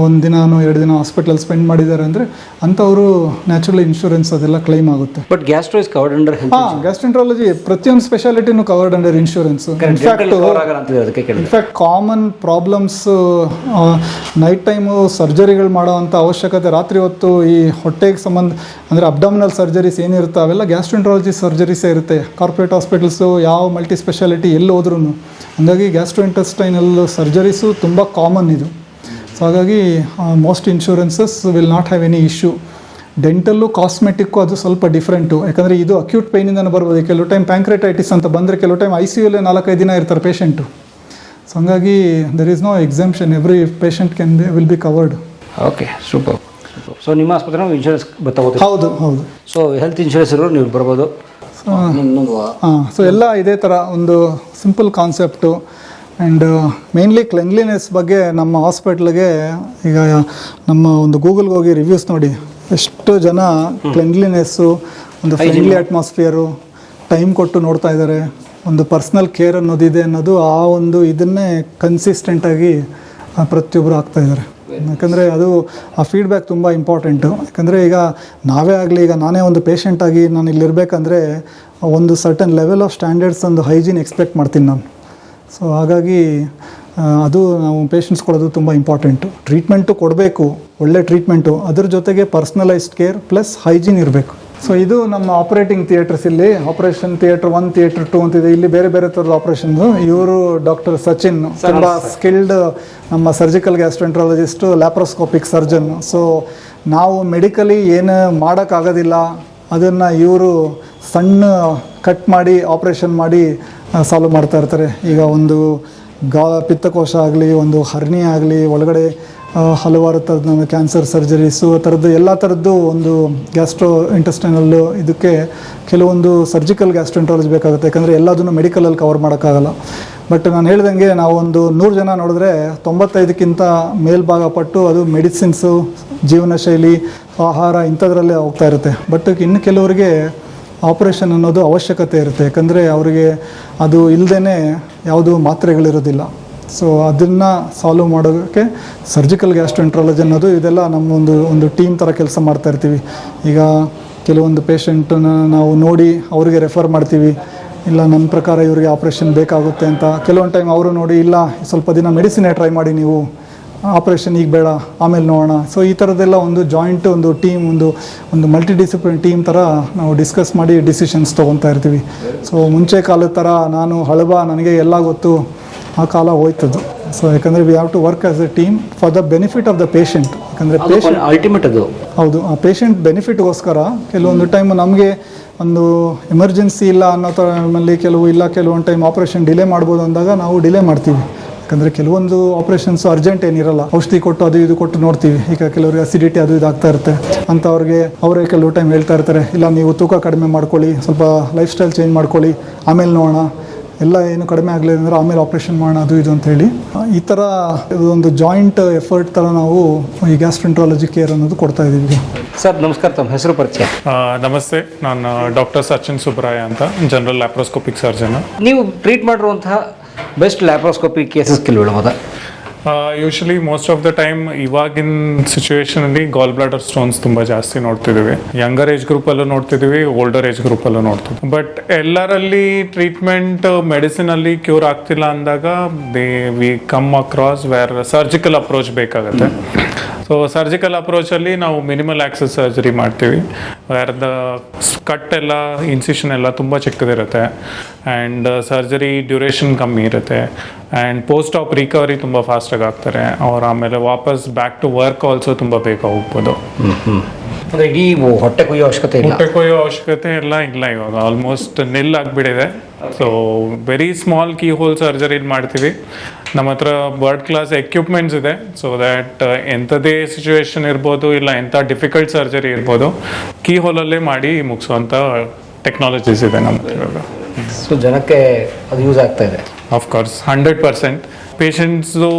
ಒಂದು ದಿನವೂ ಎರಡು ದಿನ ಹಾಸ್ಪಿಟಲ್ ಸ್ಪೆಂಡ್ ಮಾಡಿದ್ದಾರೆ ಅಂದರೆ ಅಂಥವರು ನ್ಯಾಚುರಲ್ ಇನ್ಶೂರೆನ್ಸ್ ಅದೆಲ್ಲ ಕ್ಲೈಮ್ ಆಗುತ್ತೆ. But gastro is covered under ಹಾಂ ಗ್ಯಾಸ್ಟ್ರೆಂಟ್ರಾಲಜಿ ಪ್ರತಿಯೊಂದು ಸ್ಪೆಷಾಲಿಟಿನೂ covered under insurance in fact common problems night time ಸರ್ಜರಿಗಳು ಮಾಡೋವಂಥ ಅವಶ್ಯಕತೆ ರಾತ್ರಿ ಹೊತ್ತು ಈ ಹೊಟ್ಟೆಗೆ ಸಂಬಂಧ ಅಂದರೆ ಅಬ್ಡಮಿನಲ್ ಸರ್ಜರೀಸ್ ಏನಿರುತ್ತೆ ಅವೆಲ್ಲ ಗ್ಯಾಸ್ಟ್ರೆಂಟ್ರಾಲಜಿ ಸರ್ಜರೀಸೇ ಇರುತ್ತೆ. ಕಾರ್ಪೊರೇಟ್ ಹಾಸ್ಪಿಟಲ್ಸು ಯಾವ ಮಲ್ಟಿ ಸ್ಪೆಷಾಲಿಟಿ ಎಲ್ಲಿ ಹೋದ್ರೂ ಹಾಗಾಗಿ ಗ್ಯಾಸ್ಟ್ರೋ ಇಂಟೆಸ್ಟೈನಲ್ ಸರ್ಜರೀಸು ತುಂಬ ಕಾಮನ್ ಇದು. ಸೊ ಹಾಗಾಗಿ most insurances will not have any issue dental cosmetic ಅದು ಸ್ವಲ್ಪ ಡಿಫ್ರೆಂಟು ಯಾಕಂದರೆ ಇದು ಅಕ್ಯೂಟ್ ಪೈನಿಂದನೇ ಬರ್ಬೋದು. ಕೆಲವು ಟೈಮ್ ಪ್ಯಾಂಕ್ರೆಟೈಟಿಸ್ ಅಂತ ಬಂದರೆ ಕೆಲವು ಟೈಮ್ ಐ ಸಿ ಯುಲ್ಲೇ ನಾಲ್ಕೈದು ದಿನ ಇರ್ತಾರೆ ಪೇಷೆಂಟು ಸೊ ಹಂಗಾಗಿ there is no exemption every patient can will be covered okay super so ನಿಮ್ಮ ಆಸ್ಪತ್ರೆ ಇನ್ಶೂರೆನ್ಸ್ ತಗೋತೀವಿ ಹೌದು ಹೌದು. ಸೊ ಹೆಲ್ತ್ ಇನ್ಶೂರೆನ್ಸ್ ಇರೋರು ನೀವು ಬರ್ಬೋದು. ಇನ್ನೊಂದು ಹಾಂ ಸೊ ಎಲ್ಲ ಇದೇ ಥರ ಒಂದು simple concept and mainly cleanliness ಬಗ್ಗೆ ನಮ್ಮ ಹಾಸ್ಪಿಟ್ಲಿಗೆ ಈಗ ನಮ್ಮ ಒಂದು ಗೂಗಲ್ಗೆ ಹೋಗಿ ರಿವ್ಯೂಸ್ ನೋಡಿ. ಎಷ್ಟು ಜನ ಕ್ಲೆನ್ಲಿನೆಸ್ಸು ಒಂದು ಫ್ರೆಂಡ್ಲಿ ಅಟ್ಮಾಸ್ಫಿಯರು ಟೈಮ್ ಕೊಟ್ಟು ನೋಡ್ತಾ ಇದ್ದಾರೆ ಒಂದು ಪರ್ಸ್ನಲ್ ಕೇರ್ ಅನ್ನೋದಿದೆ ಅನ್ನೋದು ಆ ಒಂದು ಇದನ್ನೇ ಕನ್ಸಿಸ್ಟೆಂಟಾಗಿ ಪ್ರತಿಯೊಬ್ಬರು ಆಗ್ತಾ ಇದ್ದಾರೆ ಯಾಕಂದರೆ ಅದು ಆ ಫೀಡ್ಬ್ಯಾಕ್ ತುಂಬ ಇಂಪಾರ್ಟೆಂಟು ಯಾಕಂದರೆ ಈಗ ನಾವೇ ಆಗಲಿ ಈಗ ನಾನೇ ಒಂದು ಪೇಷಂಟಾಗಿ ನಾನು ಇಲ್ಲಿರಬೇಕಂದ್ರೆ ಒಂದು ಸರ್ಟನ್ ಲೆವೆಲ್ ಆಫ್ ಸ್ಟ್ಯಾಂಡರ್ಡ್ಸ್ ಒಂದು ಹೈಜೀನ್ ಎಕ್ಸ್ಪೆಕ್ಟ್ ಮಾಡ್ತೀನಿ ನಾನು. ಸೊ ಹಾಗಾಗಿ ಅದು ನಾವು ಪೇಷಂಟ್ಸ್ ಕೊಡೋದು ತುಂಬ ಇಂಪಾರ್ಟೆಂಟು ಟ್ರೀಟ್ಮೆಂಟು ಕೊಡಬೇಕು ಒಳ್ಳೆ ಟ್ರೀಟ್ಮೆಂಟು ಅದ್ರ ಜೊತೆಗೆ ಪರ್ಸ್ನಲೈಸ್ಡ್ ಕೇರ್ ಪ್ಲಸ್ ಹೈಜೀನ್ ಇರಬೇಕು. ಸೊ ಇದು ನಮ್ಮ ಆಪರೇಟಿಂಗ್ ಥಿಯೇಟರ್ಸ್ ಇಲ್ಲಿ operation theatre one theatre two ಅಂತಿದೆ. ಇಲ್ಲಿ ಬೇರೆ ಬೇರೆ ಥರದ ಆಪರೇಷನ್ ಇವರು ಡಾಕ್ಟರ್ ಸಚಿನ್ ತುಂಬ ಸ್ಕಿಲ್ಡ್ ನಮ್ಮ surgical gastroenterologist laparoscopic surgeon so ನಾವು ಮೆಡಿಕಲಿ ಏನು ಮಾಡೋಕ್ಕಾಗೋದಿಲ್ಲ. ಅದನ್ನು ಇವರು ಸಣ್ಣ ಕಟ್ ಮಾಡಿ ಆಪ್ರೇಷನ್ ಮಾಡಿ ಸಾಲ್ವ್ ಮಾಡ್ತಾ ಇರ್ತಾರೆ. ಈಗ ಒಂದು ಗಾ, ಪಿತ್ತಕೋಶ ಆಗಲಿ, ಒಂದು ಹರ್ನಿ ಆಗಲಿ, ಒಳಗಡೆ ಹಲವಾರು ಥರದ ಕ್ಯಾನ್ಸರ್ ಸರ್ಜರೀಸು ಆ ಥರದ್ದು ಎಲ್ಲ ಥರದ್ದು ಒಂದು ಗ್ಯಾಸ್ಟ್ರೋ ಇಂಟೆಸ್ಟೈನಲ್ಲು ಇದಕ್ಕೆ ಕೆಲವೊಂದು ಸರ್ಜಿಕಲ್ ಗ್ಯಾಸ್ಟ್ರೆಂಟ್ರಾಲಜಿ ಬೇಕಾಗುತ್ತೆ. ಯಾಕಂದರೆ ಎಲ್ಲದನ್ನು ಮೆಡಿಕಲಲ್ಲಿ ಕವರ್ ಮಾಡೋಕ್ಕಾಗಲ್ಲ. ಬಟ್ ನಾನು ಹೇಳ್ದಂಗೆ ನಾವು ಒಂದು ನೂರು ಜನ ನೋಡಿದ್ರೆ ತೊಂಬತ್ತೈದಕ್ಕಿಂತ ಮೇಲ್ಭಾಗ ಪಟ್ಟು ಅದು ಮೆಡಿಸಿನ್ಸು ಜೀವನ ಶೈಲಿ ಆಹಾರ ಇಂಥದ್ರಲ್ಲೇ ಹೋಗ್ತಾ ಇರುತ್ತೆ. ಬಟ್ ಇನ್ನು ಕೆಲವರಿಗೆ ಆಪ್ರೇಷನ್ ಅನ್ನೋದು ಅವಶ್ಯಕತೆ ಇರುತ್ತೆ. ಯಾಕಂದರೆ ಅವರಿಗೆ ಅದು ಇಲ್ಲದೇ ಯಾವುದು ಮಾತ್ರೆಗಳಿರೋದಿಲ್ಲ. ಸೊ ಅದನ್ನು ಸಾಲ್ವ್ ಮಾಡೋಕ್ಕೆ ಸರ್ಜಿಕಲ್ ಗ್ಯಾಸ್ಟ್ರೆಂಟ್ರಾಲಜಿ ಅನ್ನೋದು ಇದೆಲ್ಲ ನಮ್ಮೊಂದು, ಒಂದು ಟೀಮ್ ಥರ ಕೆಲಸ ಮಾಡ್ತಾ ಇರ್ತೀವಿ. ಈಗ ಕೆಲವೊಂದು ಪೇಷಂಟನ್ನ ನಾವು ನೋಡಿ ಅವರಿಗೆ ರೆಫರ್ ಮಾಡ್ತೀವಿ. ಇಲ್ಲ ನನ್ನ ಪ್ರಕಾರ ಇವರಿಗೆ ಆಪ್ರೇಷನ್ ಬೇಕಾಗುತ್ತೆ ಅಂತ. ಕೆಲವೊಂದು ಟೈಮ್ ಅವರು ನೋಡಿ, ಇಲ್ಲ, ಸ್ವಲ್ಪ ದಿನ ಮೆಡಿಸಿನೇ ಟ್ರೈ ಮಾಡಿ ನೀವು. ಆಪ್ರೇಷನ್ ಈಗ ಬೇಡ ಆಮೇಲೆ ನೋಡೋಣ. ಸೊ ಈ ಥರದ್ದೆಲ್ಲ ಒಂದು ಜಾಯಿಂಟ್ ಒಂದು ಟೀಮ್ ಒಂದು ಒಂದು ಮಲ್ಟಿ ಡಿಸಿಪ್ಲಿನ್ ಟೀಮ್ ಥರ ನಾವು ಡಿಸ್ಕಸ್ ಮಾಡಿ ಡಿಸಿಷನ್ಸ್ ತೊಗೊತಾ ಇರ್ತೀವಿ. ಸೊ ಮುಂಚೆ ಕಾಲದ ಥರ ನಾನು ಹಳಬ ನನಗೆ ಎಲ್ಲ ಗೊತ್ತು ಆ ಕಾಲ ಹೋಯ್ತದ್ದು. ಸೊ ಯಾಕಂದರೆ we have to work as a team for the benefit of the patient ಯಾಕಂದರೆ ಪೇಷಂಟ್ ಅಲ್ಟಿಮೇಟ್ ಅದು. ಹೌದು ಆ ಪೇಷಂಟ್ ಬೆನಿಫಿಟ್ಗೋಸ್ಕರ ಕೆಲವೊಂದು ಟೈಮ್ ನಮಗೆ ಒಂದು ಎಮರ್ಜೆನ್ಸಿ ಇಲ್ಲ ಅನ್ನೋ ಟೈಮಲ್ಲಿ ಕೆಲವು ಇಲ್ಲ ಕೆಲವೊಂದು ಟೈಮ್ ಆಪ್ರೇಷನ್ ಡಿಲೇ ಮಾಡ್ಬೋದು ಅಂದಾಗ ನಾವು ಡಿಲೇ ಮಾಡ್ತೀವಿ. ಯಾಕಂದರೆ ಕೆಲವೊಂದು ಆಪರೇಷನ್ಸ್ ಅರ್ಜೆಂಟ್ ಏನಿರಲ್ಲ ಔಷಧಿ ಕೊಟ್ಟು ಅದು ಇದು ಕೊಟ್ಟು ನೋಡ್ತೀವಿ. ಈಗ ಕೆಲವರಿಗೆ ಅಸಿಡಿಟಿ ಅದು ಇದು ಆಗ್ತಾ ಇರುತ್ತೆ. ಅವ್ರಿಗೆ ಅವರೇ ಕೆಲವು ಟೈಮ್ ಹೇಳ್ತಾ ಇರ್ತಾರೆ ಇಲ್ಲ ನೀವು ತೂಕ ಕಡಿಮೆ ಮಾಡ್ಕೊಳ್ಳಿ ಸ್ವಲ್ಪ ಲೈಫ್ ಸ್ಟೈಲ್ ಚೇಂಜ್ ಮಾಡ್ಕೊಳ್ಳಿ ಆಮೇಲೆ ನೋಡೋಣ. ಎಲ್ಲ ಏನು ಕಡಿಮೆ ಆಗಲಿಲ್ಲ ಅಂದರೆ ಆಮೇಲೆ ಆಪ್ರೇಷನ್ ಮಾಡೋಣ ಅದು ಇದು ಅಂತ ಹೇಳಿ. ಈ ಥರ ಇದೊಂದು ಒಂದು ಜಾಯಿಂಟ್ ಎಫರ್ಟ್ ಥರ ನಾವು ಈ ಗ್ಯಾಸ್ಟ್ರೆಂಟ್ರಾಲಜಿ ಕೇರ್ ಅನ್ನೋದು ಕೊಡ್ತಾ ಇದ್ದೀವಿ. ಸರ್ ನಮಸ್ಕಾರ ತಮ್ಮ ಹೆಸರು ಪರಿಚಯ? ನಮಸ್ತೆ ನಾನು ಡಾಕ್ಟರ್ ಸಚಿನ್ ಸುಬ್ರಾಯ ಅಂತ ಜನರಲ್ ಲ್ಯಾಪ್ರೋಸ್ಕೋಪಿಕ್ ಸರ್ಜನ್ ನೀವು ಟ್ರೀಟ್ ಮಾಡಿರುವಂತಹ ಬೆಸ್ಟ್ ಲ್ಯಾಪ್ರೋಸ್ಕೋಪಿ ಕೇಸಸ್ ಕೆಲವು usually most of the time ಇವಾಗಿನ ಸಿಚುವೇಶನಲ್ಲಿ ಗಾಲ್ ಬ್ಲಾಡರ್ ಸ್ಟೋನ್ಸ್ ತುಂಬ ಜಾಸ್ತಿ ನೋಡ್ತಿದ್ದೀವಿ. ಯಂಗರ್ ಏಜ್ ಗ್ರೂಪಲ್ಲೂ ನೋಡ್ತಿದ್ದೀವಿ ಓಲ್ಡರ್ ಏಜ್ ಗ್ರೂಪಲ್ಲೂ ನೋಡ್ತಿದ್ವಿ ಬಟ್ ಎಲ್ಲರಲ್ಲಿ ಟ್ರೀಟ್ಮೆಂಟ್ ಮೆಡಿಸಿನ್ ಅಲ್ಲಿ ಕ್ಯೂರ್ ಆಗ್ತಿಲ್ಲ ಅಂದಾಗ they we come across where surgical approach ಬೇಕಾಗುತ್ತೆ. ಸೊ ಸರ್ಜಿಕಲ್ ಅಪ್ರೋಚಲ್ಲಿ ನಾವು ಮಿನಿಮಲ್ ಆಕ್ಸಸ್ ಸರ್ಜರಿ ಮಾಡ್ತೀವಿ. ದ ಕಟ್ ಎಲ್ಲ ಇನ್ಸಿಷನ್ ಎಲ್ಲ ತುಂಬ ಚಿಕ್ಕದಿರುತ್ತೆ. ಆ್ಯಂಡ್ ಸರ್ಜರಿ ಡ್ಯೂರೇಷನ್ ಕಮ್ಮಿ ಇರುತ್ತೆ. ಆ್ಯಂಡ್ ಪೋಸ್ಟ್ ಆಪ್ ರಿಕವರಿ ತುಂಬ ಫಾಸ್ಟಾಗಿ ಆಗ್ತಾರೆ. ಅವ್ರು ಆಮೇಲೆ ವಾಪಸ್ ಬ್ಯಾಕ್ ಟು ವರ್ಕ್ ಆಲ್ಸೋ ತುಂಬ ಬೇಗ ಹೋಗ್ಬೋದು. ಅಂದರೆ ಇಡೀ ಹೊಟ್ಟೆ ಕೊಯ್ಯೋ ಅವಶ್ಯಕತೆ ಇಲ್ಲ? ಹೊಟ್ಟೆ ಕೊಯ್ಯೋ ಅವಶ್ಯಕತೆ ಎಲ್ಲ ಇಲ್ಲ ಇವಾಗ. ಆಲ್ಮೋಸ್ಟ್ ನಿಲ್ ಆಗಿಬಿಟ್ಟಿದೆ. So very small key hole surgery ಮಾಡ್ತೀವಿ. ನಮ್ಮ ಹತ್ರ ಬರ್ಡ್ ಕ್ಲಾಸ್ ಎಕ್ವಿಪ್ಮೆಂಟ್ಸ್ ಇದೆ. ಸೊ ದ್ಯಾಟ್ ಎಂಥದೇ ಸಿಚುವೇಶನ್ ಇರ್ಬೋದು ಇಲ್ಲ ಎಂಥ ಡಿಫಿಕಲ್ಟ್ ಸರ್ಜರಿ ಇರ್ಬೋದು ಕೀ ಹೋಲಲ್ಲೇ ಮಾಡಿ ಮುಗಿಸುವಂಥ ಟೆಕ್ನಾಲಜೀಸ್ ಇದೆ ನಮ್ಮ ಹತ್ರ ಇವಾಗ. ಸೊ ಜನಕ್ಕೆ ಅದು ಯೂಸ್ ಆಗ್ತಾ ಇದೆ? Of course hundred percent patients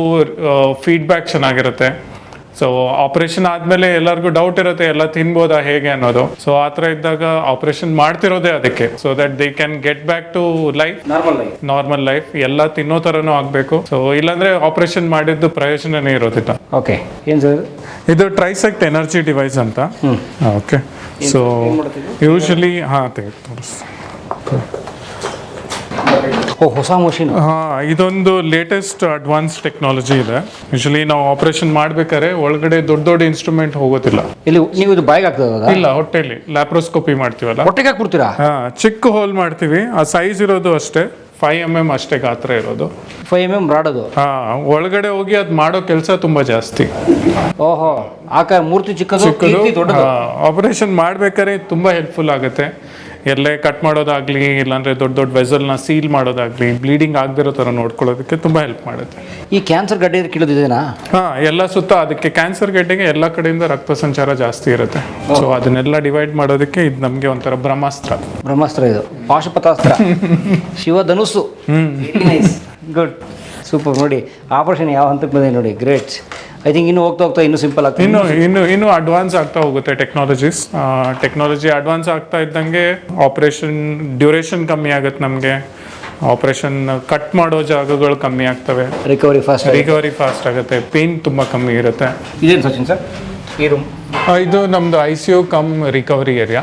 feedback ಚೆನ್ನಾಗಿರುತ್ತೆ. ಸೊ ಆಪರೇಷನ್ ಆದಮೇಲೆ ಎಲ್ಲರಿಗೂ ಡೌಟ್ ಇರುತ್ತೆ ಎಲ್ಲ ತಿನ್ಬೋದಾ ಹೇಗೆ ಅನ್ನೋದು. ಸೊ ಆ ಥರ ಇದ್ದಾಗ ಆಪರೇಷನ್ ಮಾಡ್ತಿರೋದೇ ಅದಕ್ಕೆ so that they can get back to life normal life normal life ಎಲ್ಲ ತಿನ್ನೋ ಥರನೂ ಆಗಬೇಕು. ಸೊ ಇಲ್ಲಾಂದ್ರೆ ಆಪರೇಷನ್ ಮಾಡಿದ್ದು ಪ್ರಯೋಜನನೇ ಇರೋದಿಲ್ಲ. ಓಕೆ ಏನು ಸರ್? ಇದು ಟ್ರೈಸೆಕ್ಟ್ ಎನರ್ಜಿ ಡಿವೈಸ್ ಅಂತ. ಓಕೆ ಸೊ ಯೂಶಲಿ ಹಾಂ ತೆಗೆದು ತೋರಿಸ್ತೀನಿ. ಹೊಸ ಮಷಿನ್. ಹಾ ಇದೊಂದು ಲೇಟೆಸ್ಟ್ ಅಡ್ವಾನ್ಸ್ ಟೆಕ್ನಾಲಜಿ ಇದೆ. ಯೂಶಲಿ ನಾವು ಆಪರೇಷನ್ ಮಾಡ್ಬೇಕಾದ್ರೆ ಒಳಗಡೆ ದೊಡ್ಡ ದೊಡ್ಡ ಇನ್ಸ್ಟ್ರೂಮೆಂಟ್ ಹೋಗೋದಿಲ್ಲ. ಇಲ್ಲಿ ನೀವು ಇದು ಬಾಯಿಗೆ ಹಾಕ್ತದ ಇಲ್ಲ ಹೊಟ್ಟೆಲಿ ಲ್ಯಾಪ್ರೋಸ್ಕೋಪಿ ಮಾಡ್ತೀವಲ್ಲ? ಹೊಟ್ಟೆಗೆ ಹಾಕ್ಬಿಡ್ತೀರಾ? ಹಾ ಚಿಕ್ಕ ಹೋಲ್ ಮಾಡ್ತೀವಿ. ಆ ಸೈಜ್ ಇರೋದು ಅಷ್ಟೇ. ಫೈವ್ ಎಂ ಎಂ ಅಷ್ಟೇ ಗಾತ್ರ ಇರೋದು. ಫೈವ್ ಎಂ ಎಂ ರಾಡೋದು? ಹಾ ಒಳಗಡೆ ಹೋಗಿ ಅದ್ ಮಾಡೋ ಕೆಲಸ ತುಂಬಾ ಜಾಸ್ತಿ. ಓಹೋ ಆಕ ಮೂರ್ತಿ ಚಿಕ್ಕದು ಚಿಕ್ಕದು ಆಪರೇಷನ್ ಮಾಡ್ಬೇಕಾದ್ರೆ ತುಂಬಾ ಹೆಲ್ಪ್ಫುಲ್ ಆಗುತ್ತೆ. ಎಲ್ಲೇ ಕಟ್ ಮಾಡೋದಾಗ್ಲಿ ಇಲ್ಲಾಂದ್ರೆ ದೊಡ್ಡ ದೊಡ್ಡ ವೆಸಲ್ನ ಸೀಲ್ ಮಾಡೋದಾಗ್ಲಿ ಬ್ಲೀಡಿಂಗ್ ಆಗದಿರೋ ಥರ ನೋಡ್ಕೊಳ್ಳೋದಕ್ಕೆ ತುಂಬಾ ಹೆಲ್ಪ್ ಮಾಡುತ್ತೆ. ಈ ಕ್ಯಾನ್ಸರ್ ಗಡ್ಡೆ ಕೀಳೋದಿದೆನಾ? ಹಾ ಎಲ್ಲ ಸುತ್ತ ಅದಕ್ಕೆ ಕ್ಯಾನ್ಸರ್ ಗಡ್ಡೆಗೆ ಎಲ್ಲ ಕಡೆಯಿಂದ ರಕ್ತ ಸಂಚಾರ ಜಾಸ್ತಿ ಇರುತ್ತೆ. ಸೊ ಅದನ್ನೆಲ್ಲ ಡಿವೈಡ್ ಮಾಡೋದಕ್ಕೆ ಇದು ನಮಗೆ ಒಂಥರ ಬ್ರಹ್ಮಾಸ್ತ್ರ. ಬ್ರಹ್ಮಾಸ್ತ್ರ ಇದು. ಪಾಶುಪತಾಸ್ತ್ರ. <laughs> ಶಿವಧನುಸು good super. ನೋಡಿ ಆಪರೇಷನ್ ಯಾವ ಹಂತಕ್ಕೆ ಬಂದಿದೆ ನೋಡಿ ಗ್ರೇಟ್. ಐ ಥಿಂಕ್ ಇನ್ನು ಹೋಗ್ತಾ ಹೋಗ್ತಾ ಇನ್ನೂ ಸಿಂಪಲ್ ಆಗ್ತದೆ ಇನ್ನು ಇನ್ನು ಇನ್ನು ಅಡ್ವಾನ್ಸ್ ಆಗ್ತಾ ಹೋಗುತ್ತೆ ಟೆಕ್ನಾಲಜೀಸ್ ಟೆಕ್ನಾಲಜಿ ಅಡ್ವಾನ್ಸ್ ಆಗ್ತಾ ಇದ್ದಂಗೆ ಆಪರೇಷನ್ ಡ್ಯೂರೇಷನ್ ಕಮ್ಮಿ ಆಗುತ್ತೆ ನಮಗೆ. ಆಪರೇಷನ್ ಕಟ್ ಮಾಡೋ ಜಾಗಗಳು ಕಮ್ಮಿ ಆಗ್ತವೆ. ರಿಕವರಿ ಫಾಸ್ಟ್ ರಿಕವರಿ ಫಾಸ್ಟ್ ಆಗುತ್ತೆ. ಪೇನ್ ತುಂಬ ಕಮ್ಮಿ ಇರುತ್ತೆ. ಇದೇನು ಸಚಿನ್ ಸರ್? ಈ ರೂಮ್ ಇದು ನಮ್ದು I C U come recovery area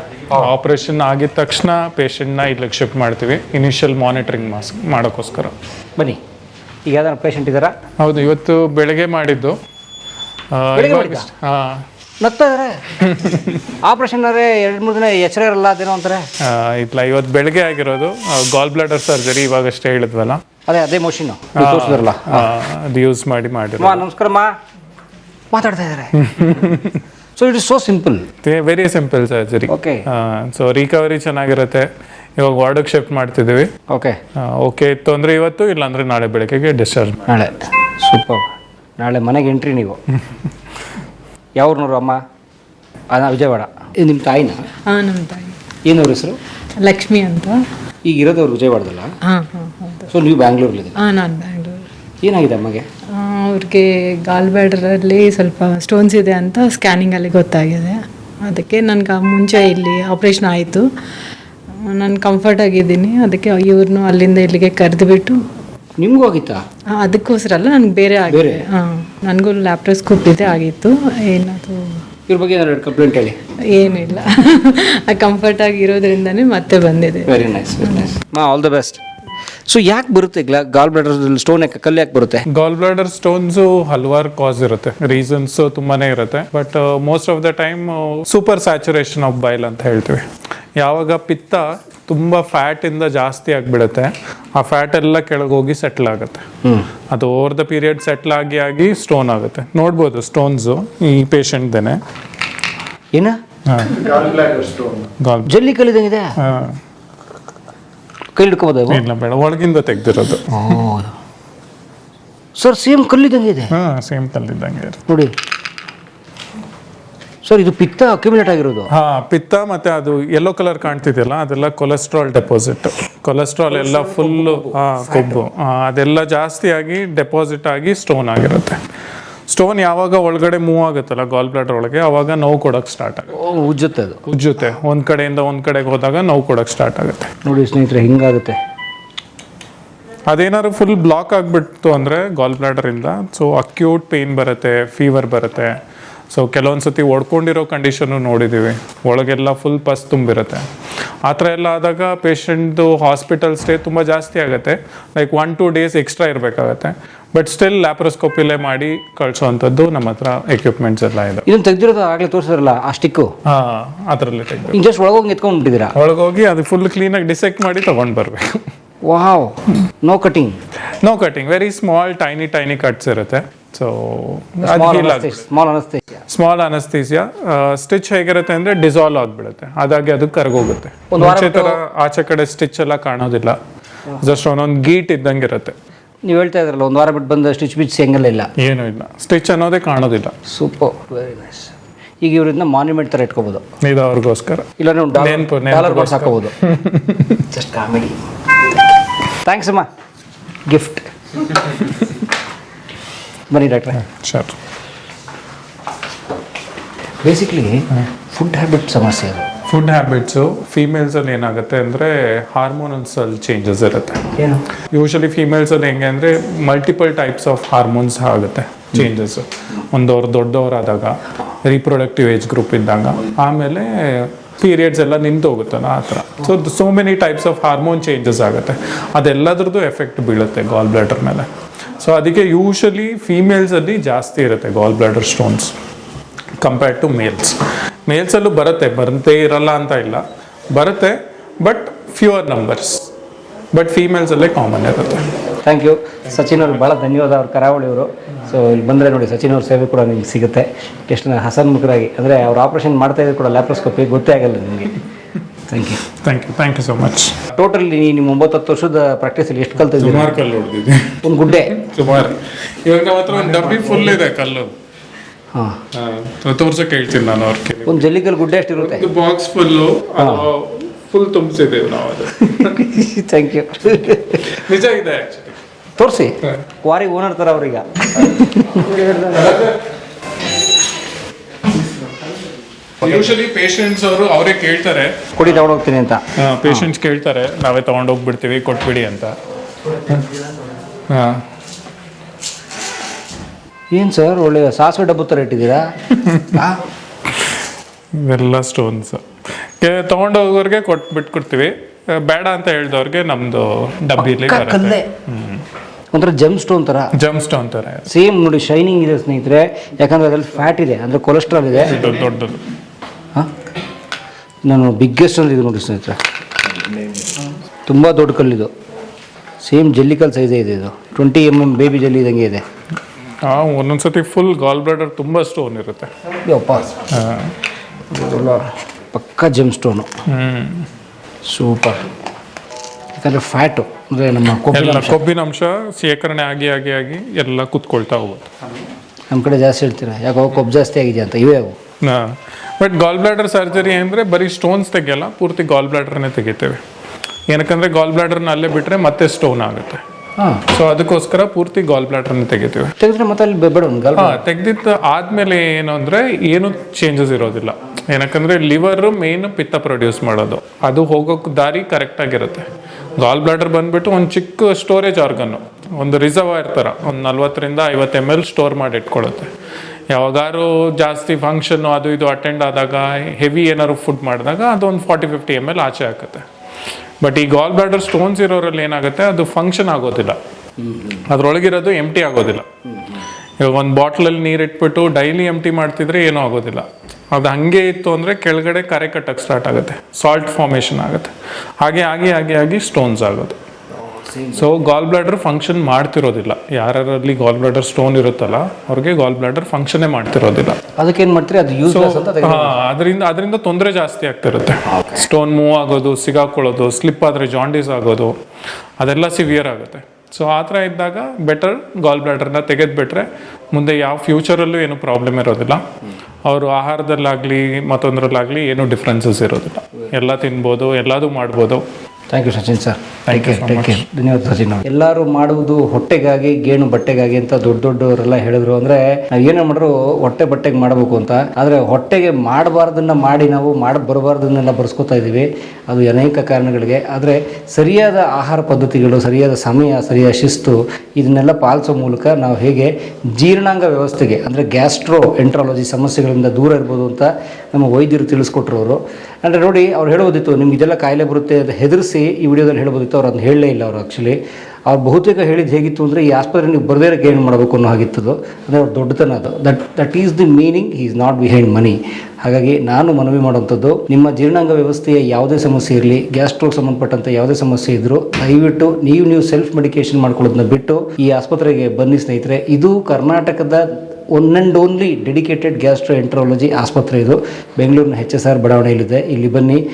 operation ಆಗಿದ ತಕ್ಷಣ ಪೇಷಂಟ್ನ ಇಲ್ಲಿಗೆ ಶಿಫ್ಟ್ ಮಾಡ್ತೀವಿ. ಇನಿಷಿಯಲ್ ಮಾನಿಟರಿಂಗ್ ಮಾಸ್ಕ್ ಮಾಡೋಕ್ಕೋಸ್ಕರ. ಬನ್ನಿ. ಈಗ ಯಾವ್ದಾರ ಪೇಷಂಟ್ ಇದ್ದಾರಾ? ಹೌದು ಇವತ್ತು ಬೆಳಗ್ಗೆ ಮಾಡಿದ್ದು. ಆ, ಬೆಳಗ್ಗೆ ಇವಾಗ ಮಾಡಿದ್ದಾ? ಹಾ ನಗ್ತಾ ಇದಾರೆ ಆಪರೇಷನ್ <laughs> ಆದರೆ ಎರಡು ಮೂರು ದಿನ ಎಚ್ಚರ ಇರಲ್ಲ ಅದೇನೋ ಅಂತಾರೆ? ಆ, ಇಲ್ಲ ಇವತ್ತು ಬೆಳಗ್ಗೆ ಆಗಿರೋದು. ಗಾಲ್ ಬ್ಲಾಡರ್ ಸರ್ಜರಿ ಇವಾಗಷ್ಟೇ ಹೇಳಿದ್ವಲ್ಲ. ಅದೇ ಅದೇ ಮೋಷನ್ ತೋರಿಸಿದ್ರಲ್ಲ. ಆ, ಅದು ಯೂಸ್ ಮಾಡಿ ಮಾಡಿರೋದು. ಮಾ ನಮಸ್ಕಾರ ಮಾ ಮಾತಾಡ್ತಾ ಇದ್ದಾರೆ so it is so simple very simple surgery Okay. So recovery ಚೆನ್ನಾಗಿರುತ್ತೆ. ಇವಾಗ ವಾರ್ಡ್ ಶಿಫ್ಟ್ ಮಾಡ್ತಿದ್ದೀವಿ. ಓಕೆ ಓಕೆ ಇತ್ತು ಅಂದರೆ ಇವತ್ತು ಇಲ್ಲಾಂದರೆ ನಾಳೆ ಬೆಳಗ್ಗೆಗೆ ಡಿಸ್ಚಾರ್ಜ್ ನಾಳೆ ಸೂಪರ್ ನಾಳೆ ಮನೆಗೆ ಎಂಟ್ರಿ ನೀವು. <laughs> ಯಾವ್ರನ್ನೂರು ಅಮ್ಮ? ಅದ ವಿಜಯವಾಡ. ಇದು ನಿಮ್ಮ ತಾಯಿನ? ಹಾಂ ನಮ್ಮ ತಾಯಿ. ಏನವ್ರ ಹೆಸರು? ಲಕ್ಷ್ಮಿ ಅಂತ. ಈಗ ಇರೋದವ್ರು ವಿಜಯವಾಡದಲ್ಲ? ಹಾಂ ಹಾಂ ಹೌದು. ಸೊ ನೀವು ಬ್ಯಾಂಗ್ಳೂರಲ್ಲಿದ್ದೀರಿ? ಹಾಂ ನಾನು ಬ್ಯಾಂಗ್ಳೂರು. ಏನಾಗಿದೆ ಅಮ್ಮಗೆ? ಅವ್ರಿಗೆ ಗಾಲ್ ಬ್ಯಾಡರಲ್ಲಿ ಸ್ವಲ್ಪ ಸ್ಟೋನ್ಸ್ ಇದೆ ಅಂತ ಸ್ಕ್ಯಾನಿಂಗಲ್ಲಿ ಗೊತ್ತಾಗಿದೆ. ಅದಕ್ಕೆ ನನಗೆ ಮುಂಚೆ ಇಲ್ಲಿ ಆಪ್ರೇಷನ್ ಆಯಿತು. ನಾನು ಕಂಫರ್ಟ್ ಆಗಿದ್ದೀನಿ. ಅದಕ್ಕೆ ಇವ್ರನ್ನೂ ಅಲ್ಲಿಂದ ಇಲ್ಲಿಗೆ ಕರೆದುಬಿಟ್ಟು. ನಿಮಗೂ ಆಗಿತ್ತಾ ಅದಕ್ಕೋಸ್ಕರ ಅಲ್ಲ ನನಗೆ ಬೇರೆ ಆಗಿದೆ. ಹಾಂ ನನಗೂ ಲ್ಯಾಪ್ಟಾಪ್ ಇದೆ ಆಗಿತ್ತು. ಏನದು ಇವ್ರ ಬಗ್ಗೆ ಏನಾದ್ರು ಕಂಪ್ಲೇಂಟ್ ಹೇಳಿ. ಏನಿಲ್ಲ. <laughs> ಕಂಫರ್ಟ್ ಆಗಿ ಇರೋದ್ರಿಂದನೇ ಮತ್ತೆ ಬಂದಿದೆ. ವೆರಿ ನೈಸ್ ವೆರಿ ನೈಸ್ ಮಾ ಆಲ್ ದ ಬೆಸ್ಟ್ ಸೊ ಯಾಕೆ ಬರುತ್ತೆ ಗಾಲ್ ಬ್ಲಾಡರ್ ಸ್ಟೋನ್ ಯಾಕೆ ಕಲ್ಲು ಯಾಕೆ ಬರುತ್ತೆ? ಗಾಲ್ ಬ್ಲಾಡರ್ ಸ್ಟೋನ್ಸ್ ಹಲವಾರು ಕಾಸ್ ಇರುತ್ತೆ ರೀಸನ್ಸ್ ತುಂಬಾನೇ ಇರುತ್ತೆ. But most of the time super saturation of bile ಅಂತ ಹೇಳ್ತೀವಿ. ಯಾವಾಗ ಪಿತ್ತ ತುಂಬ ಫ್ಯಾಟ್ ಇಂದ ಜಾಸ್ತಿ ಆಗಿಬಿಡುತ್ತೆ ಆ ಫ್ಯಾಟ್ ಎಲ್ಲ ಕೆಳಗೆ ಹೋಗಿ ಸೆಟ್ಲ್ ಆಗುತ್ತೆ ಅದು ಓವರ್ ದ ಪೀರಿಯಡ್ ಸೆಟ್ಲ್ ಆಗಿ ಆಗಿ ಸ್ಟೋನ್ ಆಗುತ್ತೆ. ನೋಡ್ಬೋದು ಸ್ಟೋನ್ಸು ಈ ಪೇಷಂಟ್ದೇನೆ ಏನ? ಗಾಲ್ ಜಲ್ಲಿ ಕಲ್ಲಿದಂಗಿದೆ ಕೈ ಹಿಡ್ಕೋಬೋದು? ಇಲ್ಲ ಬೇಡ ಒಳಗಿಂದ ತೆಗ್ದಿರೋದು. ಸರ್ ಸೇಮ್ ಕಲ್ಲಿದ್ದಂಗೆ ಇದೆ? ಹಾ ಸೇಮ್ ಕಲ್ಲಿದ್ದಂಗೆ ಇರುತ್ತೆ. ನೋಡಿ. ಸರ್ ಇದು ಪಿತ್ತ ಅಕ್ಯುಮಿಲೇಟ್ ಆಗಿರೋದು. ಹಾ ಪಿತ್ತ ಮತ್ತೆ ಅದು ಯೆಲ್ಲೋ ಕಲರ್ ಕಾಣ್ತಿದೆಯಲ್ಲ ಅದೆಲ್ಲ ಕೊಲೆಸ್ಟ್ರಾಲ್ ಡೆಪಾಸಿಟ್ ಕೊಲೆಸ್ಟ್ರಾಲ್ ಎಲ್ಲ ಫುಲ್ಲು ಕೊಬ್ಬು. ಆ, ಅದೆಲ್ಲ ಜಾಸ್ತಿ ಆಗಿ ಡೆಪಾಸಿಟ್ ಆಗಿ ಸ್ಟೋನ್ ಆಗಿರುತ್ತೆ. ಸ್ಟೋನ್ ಯಾವಾಗ ಒಳಗಡೆ ಮೂವ್ ಆಗುತ್ತಲ್ಲ ಗಾಲ್ ಬ್ಲಾಡರ್ ಒಳಗೆ ಅವಾಗ ನೋವು ಕೊಡೋಕೆ ಸ್ಟಾರ್ಟ್ ಆಗುತ್ತೆ. ಉಜ್ಜುತ್ತೆ ಅದು. ಉಜ್ಜುತ್ತೆ. ಒಂದ್ ಕಡೆಯಿಂದ ಒಂದ್ ಕಡೆಗೆ ಹೋದಾಗ ನೋವು ಕೊಡೋಕೆ ಸ್ಟಾರ್ಟ್ ಆಗುತ್ತೆ. ನೋಡಿ ಸ್ನೇಹಿತರೆ ಹಿಂಗಾಗುತ್ತೆ. ಅದೇನಾದ್ರು ಫುಲ್ ಬ್ಲಾಕ್ ಆಗಿಬಿಡ್ತು ಅಂದರೆ ಗಾಲ್ ಬ್ಲಾಡರಿಂದ ಸೊ ಅಕ್ಯೂಟ್ ಪೇನ್ ಬರುತ್ತೆ ಫೀವರ್ ಬರುತ್ತೆ. ಸೊ ಕೆಲವೊಂದು ಸತಿ ಒಡ್ಕೊಂಡಿರೋ ಕಂಡೀಷನ್ನು ನೋಡಿದ್ದೀವಿ ಒಳಗೆಲ್ಲ ಫುಲ್ ಪಸ್ ತುಂಬಿರುತ್ತೆ. ಆ ಥರ ಎಲ್ಲ ಆದಾಗ ಪೇಷಂಟ್ದು ಹಾಸ್ಪಿಟಲ್ ಸ್ಟೇ ತುಂಬ ಜಾಸ್ತಿ ಆಗುತ್ತೆ. Like one two days extra ಇರಬೇಕಾಗತ್ತೆ. ಬಟ್ ಸ್ಟಿಲ್ ಲ್ಯಾಪ್ರೋಸ್ಕೋಪಿಲೇ ಮಾಡಿ ಕಳಿಸೋವಂಥದ್ದು ನಮ್ಮ ಹತ್ರ ಎಕ್ವಿಪ್ಮೆಂಟ್ಸ್ ಎಲ್ಲ ಇದೆ. ಇದನ್ನ ತೆಗೆದಿರೋದು ಆಗಲೇ ತೋರಿಸಿರಲ್ಲ ಆ ಸ್ಟಿಕ್ಕು ಹಾಂ ಅದರಲ್ಲಿ ತೆಗೆದು. ಹೋಗಿ ಜಸ್ಟ್ ಒಳಗೋಗಿ ಎತ್ಕೊಂಡ್ಬಿಟ್ಟಿದ್ದೀರಾ ಒಳಗೋಗಿ ಅದು ಫುಲ್ ಕ್ಲೀನಾಗಿ ಡಿಸೆಕ್ಟ್ ಮಾಡಿ ತೊಗೊಂಡು ಬರಬೇಕು. Wow no cutting no cutting very small tiny tiny cuts ಇರುತ್ತೆ. So small heal small anaesthesia anaesthesia stitch ಹೇಗಿರುತ್ತೆ ಅಂದ್ರೆ ಡಿಸಾಲ್ವ್ ಆಗ್ಬಿಡುತ್ತೆ. ಅದಾಗಿ ಅದು ಕರಗೋಗುತ್ತೆ. ಮುಂಚೆ ತರ ಆಚೆ ಕಡೆ ಸ್ಟಿಚ್ ಎಲ್ಲ ಕಾಣೋದಿಲ್ಲ. ಜಸ್ಟ್ ಒಂದೊಂದು ಗೀಟ್ ಇದ್ದಂಗೆ ಇರುತ್ತೆ. ನೀವು ಹೇಳ್ತಾ ಇದ್ರಲ್ಲ ಒಂದು ವಾರ ಬಿಟ್ಟು ಬಂದ ಸ್ಟಿಚ್ ಬಿಚ್ ಹೆಂಗೆಲ್ಲ ಇಲ್ಲ? ಏನೂ ಇಲ್ಲ. ಸ್ಟಿಚ್ ಅನ್ನೋದೇ ಕಾಣೋದಿಲ್ಲ. ಸೂಪರ್ ವೆರಿ ನೈಸ್ ಈಗ ಇವರಿಂದ ಮಾನ್ಯುಮೆಂಟ್ ತರ ಇಟ್ಕೋಬಹುದು ಇದು ಅವ್ರಿಗೋಸ್ಕರ. ಇಲ್ಲ ನೀವು ಡಾಲರ್ ಹಾಕೋಬಹುದು ಜಸ್ಟ್ ಕಾಮಿಡಿ ಥ್ಯಾಂಕ್ಸ್ ಅಮ್ಮ. ಗಿಫ್ಟ್ ಬನ್ನಿ ಡಾಕ್ಟ್ರೆ. ಸರ್. ಬೇಸಿಕ್ಲಿ ಫುಡ್ ಹ್ಯಾಬಿಟ್ ಸಮಸ್ಯೆ ಅದು. ಫುಡ್ ಹ್ಯಾಬಿಟ್ಸು ಫೀಮೇಲ್ಸಲ್ಲಿ ಏನಾಗುತ್ತೆ ಅಂದರೆ ಹಾರ್ಮೋನಲ್ಸಲ್ಲಿ ಚೇಂಜಸ್ ಇರುತ್ತೆ. ಏನು? ಯೂಶಲಿ ಫೀಮೇಲ್ಸಲ್ಲಿ ಹೆಂಗೆ ಅಂದರೆ ಮಲ್ಟಿಪಲ್ ಟೈಪ್ಸ್ ಆಫ್ ಹಾರ್ಮೋನ್ಸ್ ಆಗುತ್ತೆ ಚೇಂಜಸ್ ಒಂದವ್ರು ದೊಡ್ಡವರಾದಾಗ ರೀಪ್ರೊಡಕ್ಟಿವ್ ಏಜ್ ಗ್ರೂಪ್ ಇದ್ದಾಗ ಆಮೇಲೆ ಪೀರಿಯಡ್ಸ್ ಎಲ್ಲ ನಿಂತು ಹೋಗುತ್ತಲ್ಲ ಆ ಥರ. So so many types of hormone changes ಆಗುತ್ತೆ. ಅದೆಲ್ಲದ್ರದ್ದು ಎಫೆಕ್ಟ್ ಬೀಳುತ್ತೆ ಗಾಲ್ ಬ್ಲಾಡರ್ ಮೇಲೆ. ಸೊ ಅದಕ್ಕೆ ಯೂಶಲಿ ಫೀಮೇಲ್ಸಲ್ಲಿ ಜಾಸ್ತಿ ಇರುತ್ತೆ gall bladder stones compared to males ಮೇಲ್ಸಲ್ಲೂ ಬರುತ್ತೆ ಬರದೇ ಇರಲ್ಲ ಅಂತ ಇಲ್ಲ. ಬರುತ್ತೆ ಬಟ್ ಫ್ಯೂರ್ ನಂಬರ್ಸ್ ಬಟ್ ಫೀಮೇಲ್ಸಲ್ಲೇ ಕಾಮನ್ ಇರುತ್ತೆ. ಥ್ಯಾಂಕ್ ಯು ಸಚಿನ್ ಅವ್ರಿಗೆ ಭಾಳ ಧನ್ಯವಾದ, ಅವ್ರ ಕರಾವಳಿ ಅವರು ಸೊ ಇಲ್ಲಿ ಬಂದರೆ ನೋಡಿ, ಸಚಿನ್ ಅವ್ರ ಸೇವೆ ಕೂಡ ನಿಮ್ಗೆ ಸಿಗುತ್ತೆ. ಎಷ್ಟು ಹಸನ್ಮುಖರಾಗಿ ಅಂದರೆ ಅವ್ರು ಆಪ್ರೇಷನ್ ಮಾಡ್ತಾ ಇದ್ರು ಕೂಡ ಲ್ಯಾಪ್ರೋಸ್ಕೋಪಿ ಗೊತ್ತೇ ಆಗಲ್ಲ ನಿಮಗೆ. Thank you thank you thank you so much totally ನಿಮ್ಮ ಒಂಬತ್ತು ಹತ್ತು ವರ್ಷದ ಪ್ರಾಕ್ಟೀಸಲ್ಲಿ ಎಷ್ಟು ಕಲ್ತಿದ್ದೀವಿ ಸುಮಾರು ಕಲ್ಲು ಹೊಡೆದಿದ್ದೆ ಒಂದು ಗುಡ್ಡೆ? ಸುಮಾರು. ಇವಾಗ ನಮ್ಮ ಹತ್ರ ಒಂದು ಡಬ್ಬಿ ಫುಲ್ ಇದೆ ಕಲ್ಲು. ಹಾಂ. ತೋರ್ಸಕ್ಕೆ ಹೇಳ್ತೀನಿ ನಾನು ಅವ್ರಿಗೆ. ಒಂದು ಜಲ್ಲಿಕಲ್ ಗುಡ್ಡೆ ಎಷ್ಟಿರುತ್ತೆ ಒಂದು ಬಾಕ್ಸ್ ಫುಲ್ಲು ಫುಲ್ ತುಂಬಿಸಿದ್ದೇವೆ ನಾವು ಅದು. <laughs> ಥ್ಯಾಂಕ್ ಯು ನಿಜ ಇದೆ ಆ್ಯಕ್ಚುಲಿ ತೋರಿಸಿ. ಕ್ವಾರಿ ಓನರ್ ಥರ ಅವ್ರೀಗ. ಯೂಶಲಿ ಪೇಷಂಟ್ಸ್ ಅವರು ಅವರೇ ಕೇಳ್ತಾರೆ. ಕೊಡಿ ತಗೊಂಡೋಗ್ತೀನಿ ಅಂತ. ಪೇಷಂಟ್ಸ್ ಕೇಳ್ತಾರೆ ನಾವೇ ತಗೊಂಡೋಗ್ಬಿಡ್ತೀವಿ ಕೊಟ್ಬಿಡಿ ಅಂತ. ಹಾಂ. ಏನು ಸರ್ ಒಳ್ಳೆ ಸಾಸಿವೆ ಡಬ್ಬು ಥರ ಇಟ್ಟಿದ್ದೀರಾ? <laughs> ಆ? ಇವೆಲ್ಲ ಸ್ಟೋನ್ಸ್ ತಗೊಂಡೋಗೋರ್ಗೆ ಕೊಟ್ಟು ಬಿಟ್ಕೊಡ್ತೀವಿ ಆ, ಬೇಡ ಅಂತ ಹೇಳ್ದವ್ರಿಗೆ ನಮ್ದು ಡಬ್ಬಿಲಿ ಪಕ್ಕ ಕಲ್ಲೇ. ಒಂಥರ ಜಮ್ ಸ್ಟೋನ್ ಥರ ಜಮ್ ಸ್ಟೋನ್ ತರ. ಸೇಮ್ ನೋಡಿ ಶೈನಿಂಗ್ ಇದೆ ಸ್ನೇಹಿತರೆ. ಯಾಕಂದ್ರೆ ಅದ್ರಲ್ಲಿ ಫ್ಯಾಟ್ ಇದೆ ಅಂದ್ರೆ ಕೊಲೆಸ್ಟ್ರಾಲ್ ಇದೆ. ದೊಡ್ಡದು ನಾನು ಬಿಗ್ಗೆಸ್ಟ್ ಅಂದ್ರೆ ಇದು ನೋಡಿ ಸ್ನೇಹಿತರೆ. ತುಂಬ ದೊಡ್ಡ ಕಲ್ಲಿದು. ಸೇಮ್ ಜಲ್ಲಿಕಲ್ ಸೈಜೇ ಇದೆ ಇದು. Twenty M M baby jelly ಇದಂಗೆ ಇದೆ. ಒಂದೊಂದ್ಸತಿ ಫುಲ್ ಗಾಲ್ ಬ್ಲಾಡರ್ ತುಂಬ ಸ್ಟೋನ್ ಇರುತ್ತೆ. ಯಪ್ಪ. ಆ, ಇದೆಲ್ಲ ಪಕ್ಕ ಜಮ್ ಸ್ಟೋನು ಸೂಪರ್ ಯಾಕಂದರೆ ಫ್ಯಾಟು ಅಂದರೆ ನಮ್ಮ ಕೊಬ್ಬಿನ ಎಲ್ಲ ಅಂಶ. ಕೊಬ್ಬಿನ ಅಂಶ ಶೇಖರಣೆ ಆಗಿ ಆಗಿ ಆಗಿ ಎಲ್ಲ ಕುತ್ಕೊಳ್ತಾ ಹೋಗುತ್ತೆ. ನಮ್ಮ ಕಡೆ ಜಾಸ್ತಿ ಹೇಳ್ತೀರಾ? ಯಾಕೋ ಕೊಬ್ಬು ಜಾಸ್ತಿ ಆಗಿದೆ ಅಂತ. ಇವೇ ಅವು. ಬಟ್ ಗಾಲ್ ಬ್ಲಾಡರ್ ಸರ್ಜರಿ ಅಂದರೆ ಬರೀ ಸ್ಟೋನ್ಸ್ ತೆಗೆಯಲ್ಲ ಪೂರ್ತಿ ಗಾಲ್ ಬ್ಲಾಡರ್ನೇ ತೆಗಿತೇವೆ. ಏನಕ್ಕಂದರೆ ಗಾಲ್ ಬ್ಲಾಡರ್ನ ಅಲ್ಲೇ ಬಿಟ್ಟರೆ ಮತ್ತೆ ಸ್ಟೋನ್ ಆಗುತ್ತೆ. ಹಾಂ. ಸೊ ಅದಕ್ಕೋಸ್ಕರ ಪೂರ್ತಿ ಗಾಲ್ ಬ್ಲಾಡರ್ನ ತೆಗಿತೀವಿ. ತೆಗೆದ್ರೆ ಮತ್ತೆ ಅಲ್ಲಿ ಬೇಡ ಒಂದು ಗಲ್ ಹಾ ತೆಗ್ದಿದ್ದ ಆದ್ಮೇಲೆ ಏನು ಅಂದ್ರೆ ಏನು ಚೇಂಜಸ್ ಇರೋದಿಲ್ಲ. ಏನಕ್ಕಂದ್ರೆ ಲಿವರ್ ಮೇನ್ ಪಿತ್ತ ಪ್ರೊಡ್ಯೂಸ್ ಮಾಡೋದು. ಅದು ಹೋಗೋಕ್ ದಾರಿ ಕರೆಕ್ಟಾಗಿರುತ್ತೆ ಗಾಲ್ ಬ್ಲಾಡರ್ ಬಂದ್ಬಿಟ್ಟು ಒಂದು ಚಿಕ್ಕ ಸ್ಟೋರೇಜ್ ಆರ್ಗನ್ನು ಒಂದು ರಿಸರ್ವ್ ಥರ ಒಂದು ನಲ್ವತ್ತರಿಂದ ಐವತ್ತು ಎಂ ಎಲ್ ಸ್ಟೋರ್ ಮಾಡಿ ಇಟ್ಕೊಳ್ಳುತ್ತೆ. ಯಾವಾಗಾರು ಜಾಸ್ತಿ ಫಂಕ್ಷನ್ನು ಅದು ಇದು ಅಟೆಂಡ್ ಆದಾಗ ಹೆವಿ ಏನಾದ್ರು ಫುಡ್ ಮಾಡಿದಾಗ ಅದೊಂದು ಫಾರ್ಟಿ ಫಿಫ್ಟಿ ಎಂ ಎಲ್ ಆಚೆ ಆಗುತ್ತೆ ಬಟ್ ಈ ಗಾಲ್ ಬ್ಲಾಡರ್ ಸ್ಟೋನ್ಸ್ ಇರೋರಲ್ಲಿ ಏನಾಗುತ್ತೆ? ಅದು ಫಂಕ್ಷನ್ ಆಗೋದಿಲ್ಲ. ಅದ್ರೊಳಗಿರೋದು ಟಿ ಆಗೋದಿಲ್ಲ. ಇವಾಗ ಒಂದು ಬಾಟ್ಲಲ್ಲಿ ನೀರಿಟ್ಬಿಟ್ಟು ಡೈಲಿ ಟಿ ಮಾಡ್ತಿದ್ರೆ ಏನೂ ಆಗೋದಿಲ್ಲ. ಅದು ಹಂಗೆ ಇತ್ತು ಅಂದರೆ ಕೆಳಗಡೆ ಕರೆ ಕಟ್ಟಕ್ಕೆ ಸ್ಟಾರ್ಟ್ ಆಗುತ್ತೆ. ಸಾಲ್ಟ್ ಫಾರ್ಮೇಷನ್ ಆಗುತ್ತೆ. ಹಾಗೆ ಆಗಿ ಹಾಗೆ ಆಗಿ ಸ್ಟೋನ್ಸ್ ಆಗೋದು. ಸೊ ಗಾಲ್ ಬ್ಲಾಡರ್ ಫಂಕ್ಷನ್ ಮಾಡ್ತಿರೋದಿಲ್ಲ. ಯಾರಲ್ಲಿ ಗಾಲ್ ಬ್ಲಾಡರ್ ಸ್ಟೋನ್ ಇರುತ್ತಲ್ಲ ಅವ್ರಿಗೆ ಗಾಲ್ ಬ್ಲಾಡರ್ ಫಂಕ್ಷನ್ ಮಾಡ್ತಿರೋದಿಲ್ಲ. ಅದಕ್ಕೆ ಏನು ಮಾಡ್ತೀರಿ? ಅದು ಯೂಸ್ ಅದರಿಂದ ಅದರಿಂದ ತೊಂದರೆ ಜಾಸ್ತಿ ಆಗ್ತಿರುತ್ತೆ. ಸ್ಟೋನ್ ಮೂವ್ ಆಗೋದು ಸಿಗಾಕೊಳ್ಳೋದು ಸ್ಲಿಪ್ ಆದರೆ ಜಾಂಡೀಸ್ ಆಗೋದು ಅದೆಲ್ಲ ಸಿವಿಯರ್ ಆಗುತ್ತೆ. ಸೊ ಆ ಥರ ಇದ್ದಾಗ ಬೆಟರ್ ಗಾಲ್ ಬ್ಲಾಡರ್ನ ತೆಗೆದ್ಬಿಟ್ರೆ ಮುಂದೆ ಯಾವ ಫ್ಯೂಚರಲ್ಲೂ ಏನು ಪ್ರಾಬ್ಲಮ್ ಇರೋದಿಲ್ಲ. ಅವರು ಆಹಾರದಲ್ಲಾಗಲಿ ಮತ್ತೊಂದರಲ್ಲಾಗಲಿ ಏನೂ ಡಿಫ್ರೆನ್ಸಸ್ ಇರೋದಿಲ್ಲ. ಎಲ್ಲ ತಿನ್ಬೋದು ಎಲ್ಲದೂ ಮಾಡ್ಬೋದು. Thank you Sachin sir thank you thank care ಧನ್ಯವಾದ ಸಚಿನ್ ಅವ್ರೆ. ಎಲ್ಲರೂ ಮಾಡುವುದು ಹೊಟ್ಟೆಗಾಗಿ ಗೇಣು ಬಟ್ಟೆಗಾಗಿ ಅಂತ ದೊಡ್ಡ ದೊಡ್ಡವರೆಲ್ಲ ಹೇಳಿದ್ರು ಅಂದ್ರೆ ನಾವು ಏನೇ ಮಾಡಿದ್ರು ಹೊಟ್ಟೆ ಬಟ್ಟೆಗೆ ಮಾಡಬೇಕು ಅಂತ. ಆದರೆ ಹೊಟ್ಟೆಗೆ ಮಾಡಬಾರ್ದನ್ನ ಮಾಡಿ ನಾವು ಮಾಡಿ ಬರಬಾರ್ದನ್ನೆಲ್ಲ ಬರ್ಸ್ಕೊತಾ ಇದ್ದೀವಿ ಅದು ಅನೇಕ ಕಾರಣಗಳಿಗೆ. ಆದರೆ ಸರಿಯಾದ ಆಹಾರ ಪದ್ಧತಿಗಳು ಸರಿಯಾದ ಸಮಯ ಸರಿಯಾದ ಶಿಸ್ತು ಇದನ್ನೆಲ್ಲ ಪಾಲಿಸೋ ಮೂಲಕ ನಾವು ಹೇಗೆ ಜೀರ್ಣಾಂಗ ವ್ಯವಸ್ಥೆಗೆ ಅಂದರೆ ಗ್ಯಾಸ್ಟ್ರೋ ಎಂಟ್ರಾಲಜಿ ಸಮಸ್ಯೆಗಳಿಂದ ದೂರ ಇರ್ಬೋದು ಅಂತ ನಮ್ಮ ವೈದ್ಯರು ತಿಳಿಸ್ಕೊಟ್ರು ಅವರು. ಅಂದರೆ ನೋಡಿ, ಅವ್ರು ಹೇಳೋದಿತ್ತು, ನಿಮ್ಗೆ ಇದೆಲ್ಲ ಕಾಯಿಲೆ ಬರುತ್ತೆ ಅಂತ ಹೆದರಿಸಿ ಈ ವಿಡಿಯೋದಲ್ಲಿ ಹೇಳ್ಬೋದಿತ್ತು ಅವ್ರು ಅದನ್ನ ಹೇಳಲೇ ಇಲ್ಲ ಅವರು ಆ್ಯಕ್ಚುಲಿ ಅವ್ರು ಬಹುತೇಕ ಹೇಳಿದ್ದು ಹೇಗಿತ್ತು ಅಂದರೆ, ಈ ಆಸ್ಪತ್ರೆ ನೀವು ಬರದೇ ಇರೋಕೆ ಏನು ಮಾಡಬೇಕು ಅನ್ನೋ ಹಾಗಿತ್ತದು. ಅಂದರೆ ಅವ್ರ ದೊಡ್ಡತನ ಅದು. That that is the meaning is not behind money ಹಾಗಾಗಿ ನಾನು ಮನವಿ ಮಾಡುವಂಥದ್ದು, ನಿಮ್ಮ ಜೀರ್ಣಾಂಗ ವ್ಯವಸ್ಥೆಯ ಯಾವುದೇ ಸಮಸ್ಯೆ ಇರಲಿ ಗ್ಯಾಸ್ಟ್ರೋಗ್ ಸಂಬಂಧಪಟ್ಟಂಥ ಯಾವುದೇ ಸಮಸ್ಯೆ ಇದ್ದರೂ ದಯವಿಟ್ಟು ನೀವು ನೀವು ಸೆಲ್ಫ್ ಮೆಡಿಕೇಶನ್ ಮಾಡ್ಕೊಳ್ಳೋದನ್ನ ಬಿಟ್ಟು, ಈ ಆಸ್ಪತ್ರೆಗೆ ಬನ್ನಿ ಸ್ನೇಹಿತರೆ. ಇದು ಕರ್ನಾಟಕದ one and only dedicated gastroenterology ಆಸ್ಪತ್ರೆ ಇದು. ಬೆಂಗಳೂರಿನ ಎಚ್ ಎಸ್ ಆರ್ ಬಡಾವಣೆಯಲ್ಲಿದೆ. ಇಲ್ಲಿ ಬನ್ನಿ,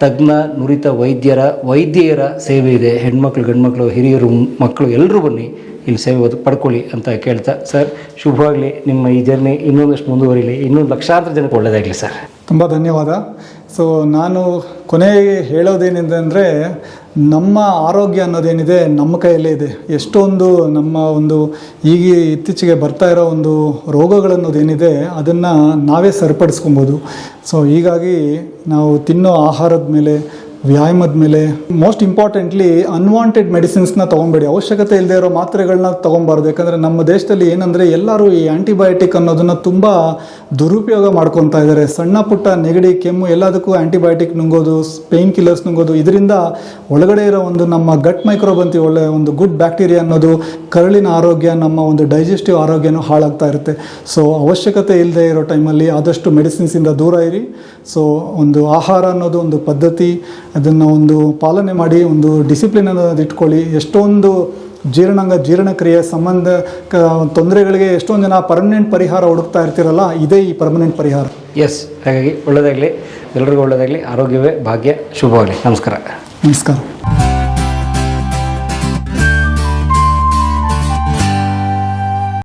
ತಜ್ಞ, ನುರಿತ ವೈದ್ಯರ ವೈದ್ಯರ ಸೇವೆ ಇದೆ. ಹೆಣ್ಮಕ್ಳು, ಗಂಡ್ಮಕ್ಳು, ಹಿರಿಯರು, ಮಕ್ಕಳು ಎಲ್ಲರೂ ಬನ್ನಿ. ಇಲ್ಲಿ ಸೇವೆ ಪಡ್ಕೊಳ್ಳಿ ಅಂತ ಕೇಳ್ತಾ. ಸರ್ ಶುಭವಾಗಲಿ ನಿಮ್ಮ ಈ ಜರ್ನಿ ಇನ್ನೊಂದಷ್ಟು ಮುಂದುವರಿಲಿ. ಇನ್ನೂ ಲಕ್ಷಾಂತರ ಜನಕ್ಕೆ ಒಳ್ಳೆಯದಾಗಲಿ ಸರ್. ತುಂಬ ಧನ್ಯವಾದ. ಸೊ ನಾನು ಕೊನೆಗೆ ಹೇಳೋದೇನೆಂದರೆ ನಮ್ಮ ಆರೋಗ್ಯ ಅನ್ನೋದೇನಿದೆ ನಮ್ಮ ಕೈಯಲ್ಲೇ ಇದೆ. ಎಷ್ಟೊಂದು ನಮ್ಮ ಒಂದು ಈಗ ಇತ್ತೀಚೆಗೆ ಬರ್ತಾ ಇರೋ ಒಂದು ರೋಗಗಳನ್ನೋದೇನಿದೆ ಅದನ್ನು ನಾವೇ ಸರಿಪಡಿಸ್ಕೊಬೋದು. ಸೊ ಹೀಗಾಗಿ ನಾವು ತಿನ್ನೋ ಆಹಾರದ ಮೇಲೆ ವ್ಯಾಯಾಮದ ಮೇಲೆ. ಮೋಸ್ಟ್ ಇಂಪಾರ್ಟೆಂಟ್ಲಿ ಅನ್ವಾಂಟೆಡ್ ಮೆಡಿಸಿನ್ಸ್ನ ತೊಗೊಬೇಡಿ. ಅವಶ್ಯಕತೆ ಇಲ್ಲದೆ ಇರೋ ಮಾತ್ರೆಗಳನ್ನ ತೊಗೊಬಾರ್ದು. ಯಾಕಂದರೆ ನಮ್ಮ ದೇಶದಲ್ಲಿ ಏನಂದರೆ ಎಲ್ಲರೂ ಈ ಆ್ಯಂಟಿಬಯೋಟಿಕ್ ಅನ್ನೋದನ್ನು ತುಂಬ ದುರುಪಯೋಗ ಮಾಡ್ಕೊತಾ ಇದ್ದಾರೆ. ಸಣ್ಣ ಪುಟ್ಟ ನೆಗಡಿ, ಕೆಮ್ಮು ಎಲ್ಲದಕ್ಕೂ ಆ್ಯಂಟಿಬಯೋಟಿಕ್ ನುಂಗೋದು ಪೇಯ್ನ್ ಕಿಲ್ಲರ್ಸ್ ನುಂಗೋದು. ಇದರಿಂದ ಒಳಗಡೆ ಇರೋ ಒಂದು ನಮ್ಮ ಗಟ್ ಮೈಕ್ರೋಬ್ ಅಂತೀವಿ ಒಳ್ಳೆ ಒಂದು ಗುಡ್ ಬ್ಯಾಕ್ಟೀರಿಯಾ ಅನ್ನೋದು ಕರಳಿನ ಆರೋಗ್ಯ, ನಮ್ಮ ಒಂದು ಡೈಜೆಸ್ಟಿವ್ ಆರೋಗ್ಯನೂ ಹಾಳಾಗ್ತಾ ಇರುತ್ತೆ. ಸೊ ಅವಶ್ಯಕತೆ ಇಲ್ಲದೆ ಇರೋ ಟೈಮಲ್ಲಿ ಆದಷ್ಟು ಮೆಡಿಸಿನ್ಸಿಂದ ದೂರ ಇರಿ. ಸೊ ಒಂದು ಆಹಾರ ಅನ್ನೋದು ಒಂದು ಪದ್ಧತಿ ಅದನ್ನು ಒಂದು ಪಾಲನೆ ಮಾಡಿ ಒಂದು ಡಿಸಿಪ್ಲಿನ್ ಅನ್ನೋದು ಇಟ್ಕೊಳ್ಳಿ. ಎಷ್ಟೊಂದು ಜೀರ್ಣಾಂಗ ಜೀರ್ಣಕ್ರಿಯೆ ಸಂಬಂಧ ಕ ತೊಂದರೆಗಳಿಗೆ ಎಷ್ಟೊಂದು ಜನ ಪರ್ಮನೆಂಟ್ ಪರಿಹಾರ ಹುಡುಕ್ತಾ ಇರ್ತಿರಲ್ಲ ಇದೇ ಈ ಪರ್ಮನೆಂಟ್ ಪರಿಹಾರ. ಎಸ್ ಹಾಗಾಗಿ ಒಳ್ಳೆಯದಾಗಲಿ ಎಲ್ಲರಿಗೂ ಒಳ್ಳೆಯದಾಗಲಿ ಆರೋಗ್ಯವೇ ಭಾಗ್ಯ ಶುಭವಾಗಲಿ. ನಮಸ್ಕಾರ. ನಮಸ್ಕಾರ.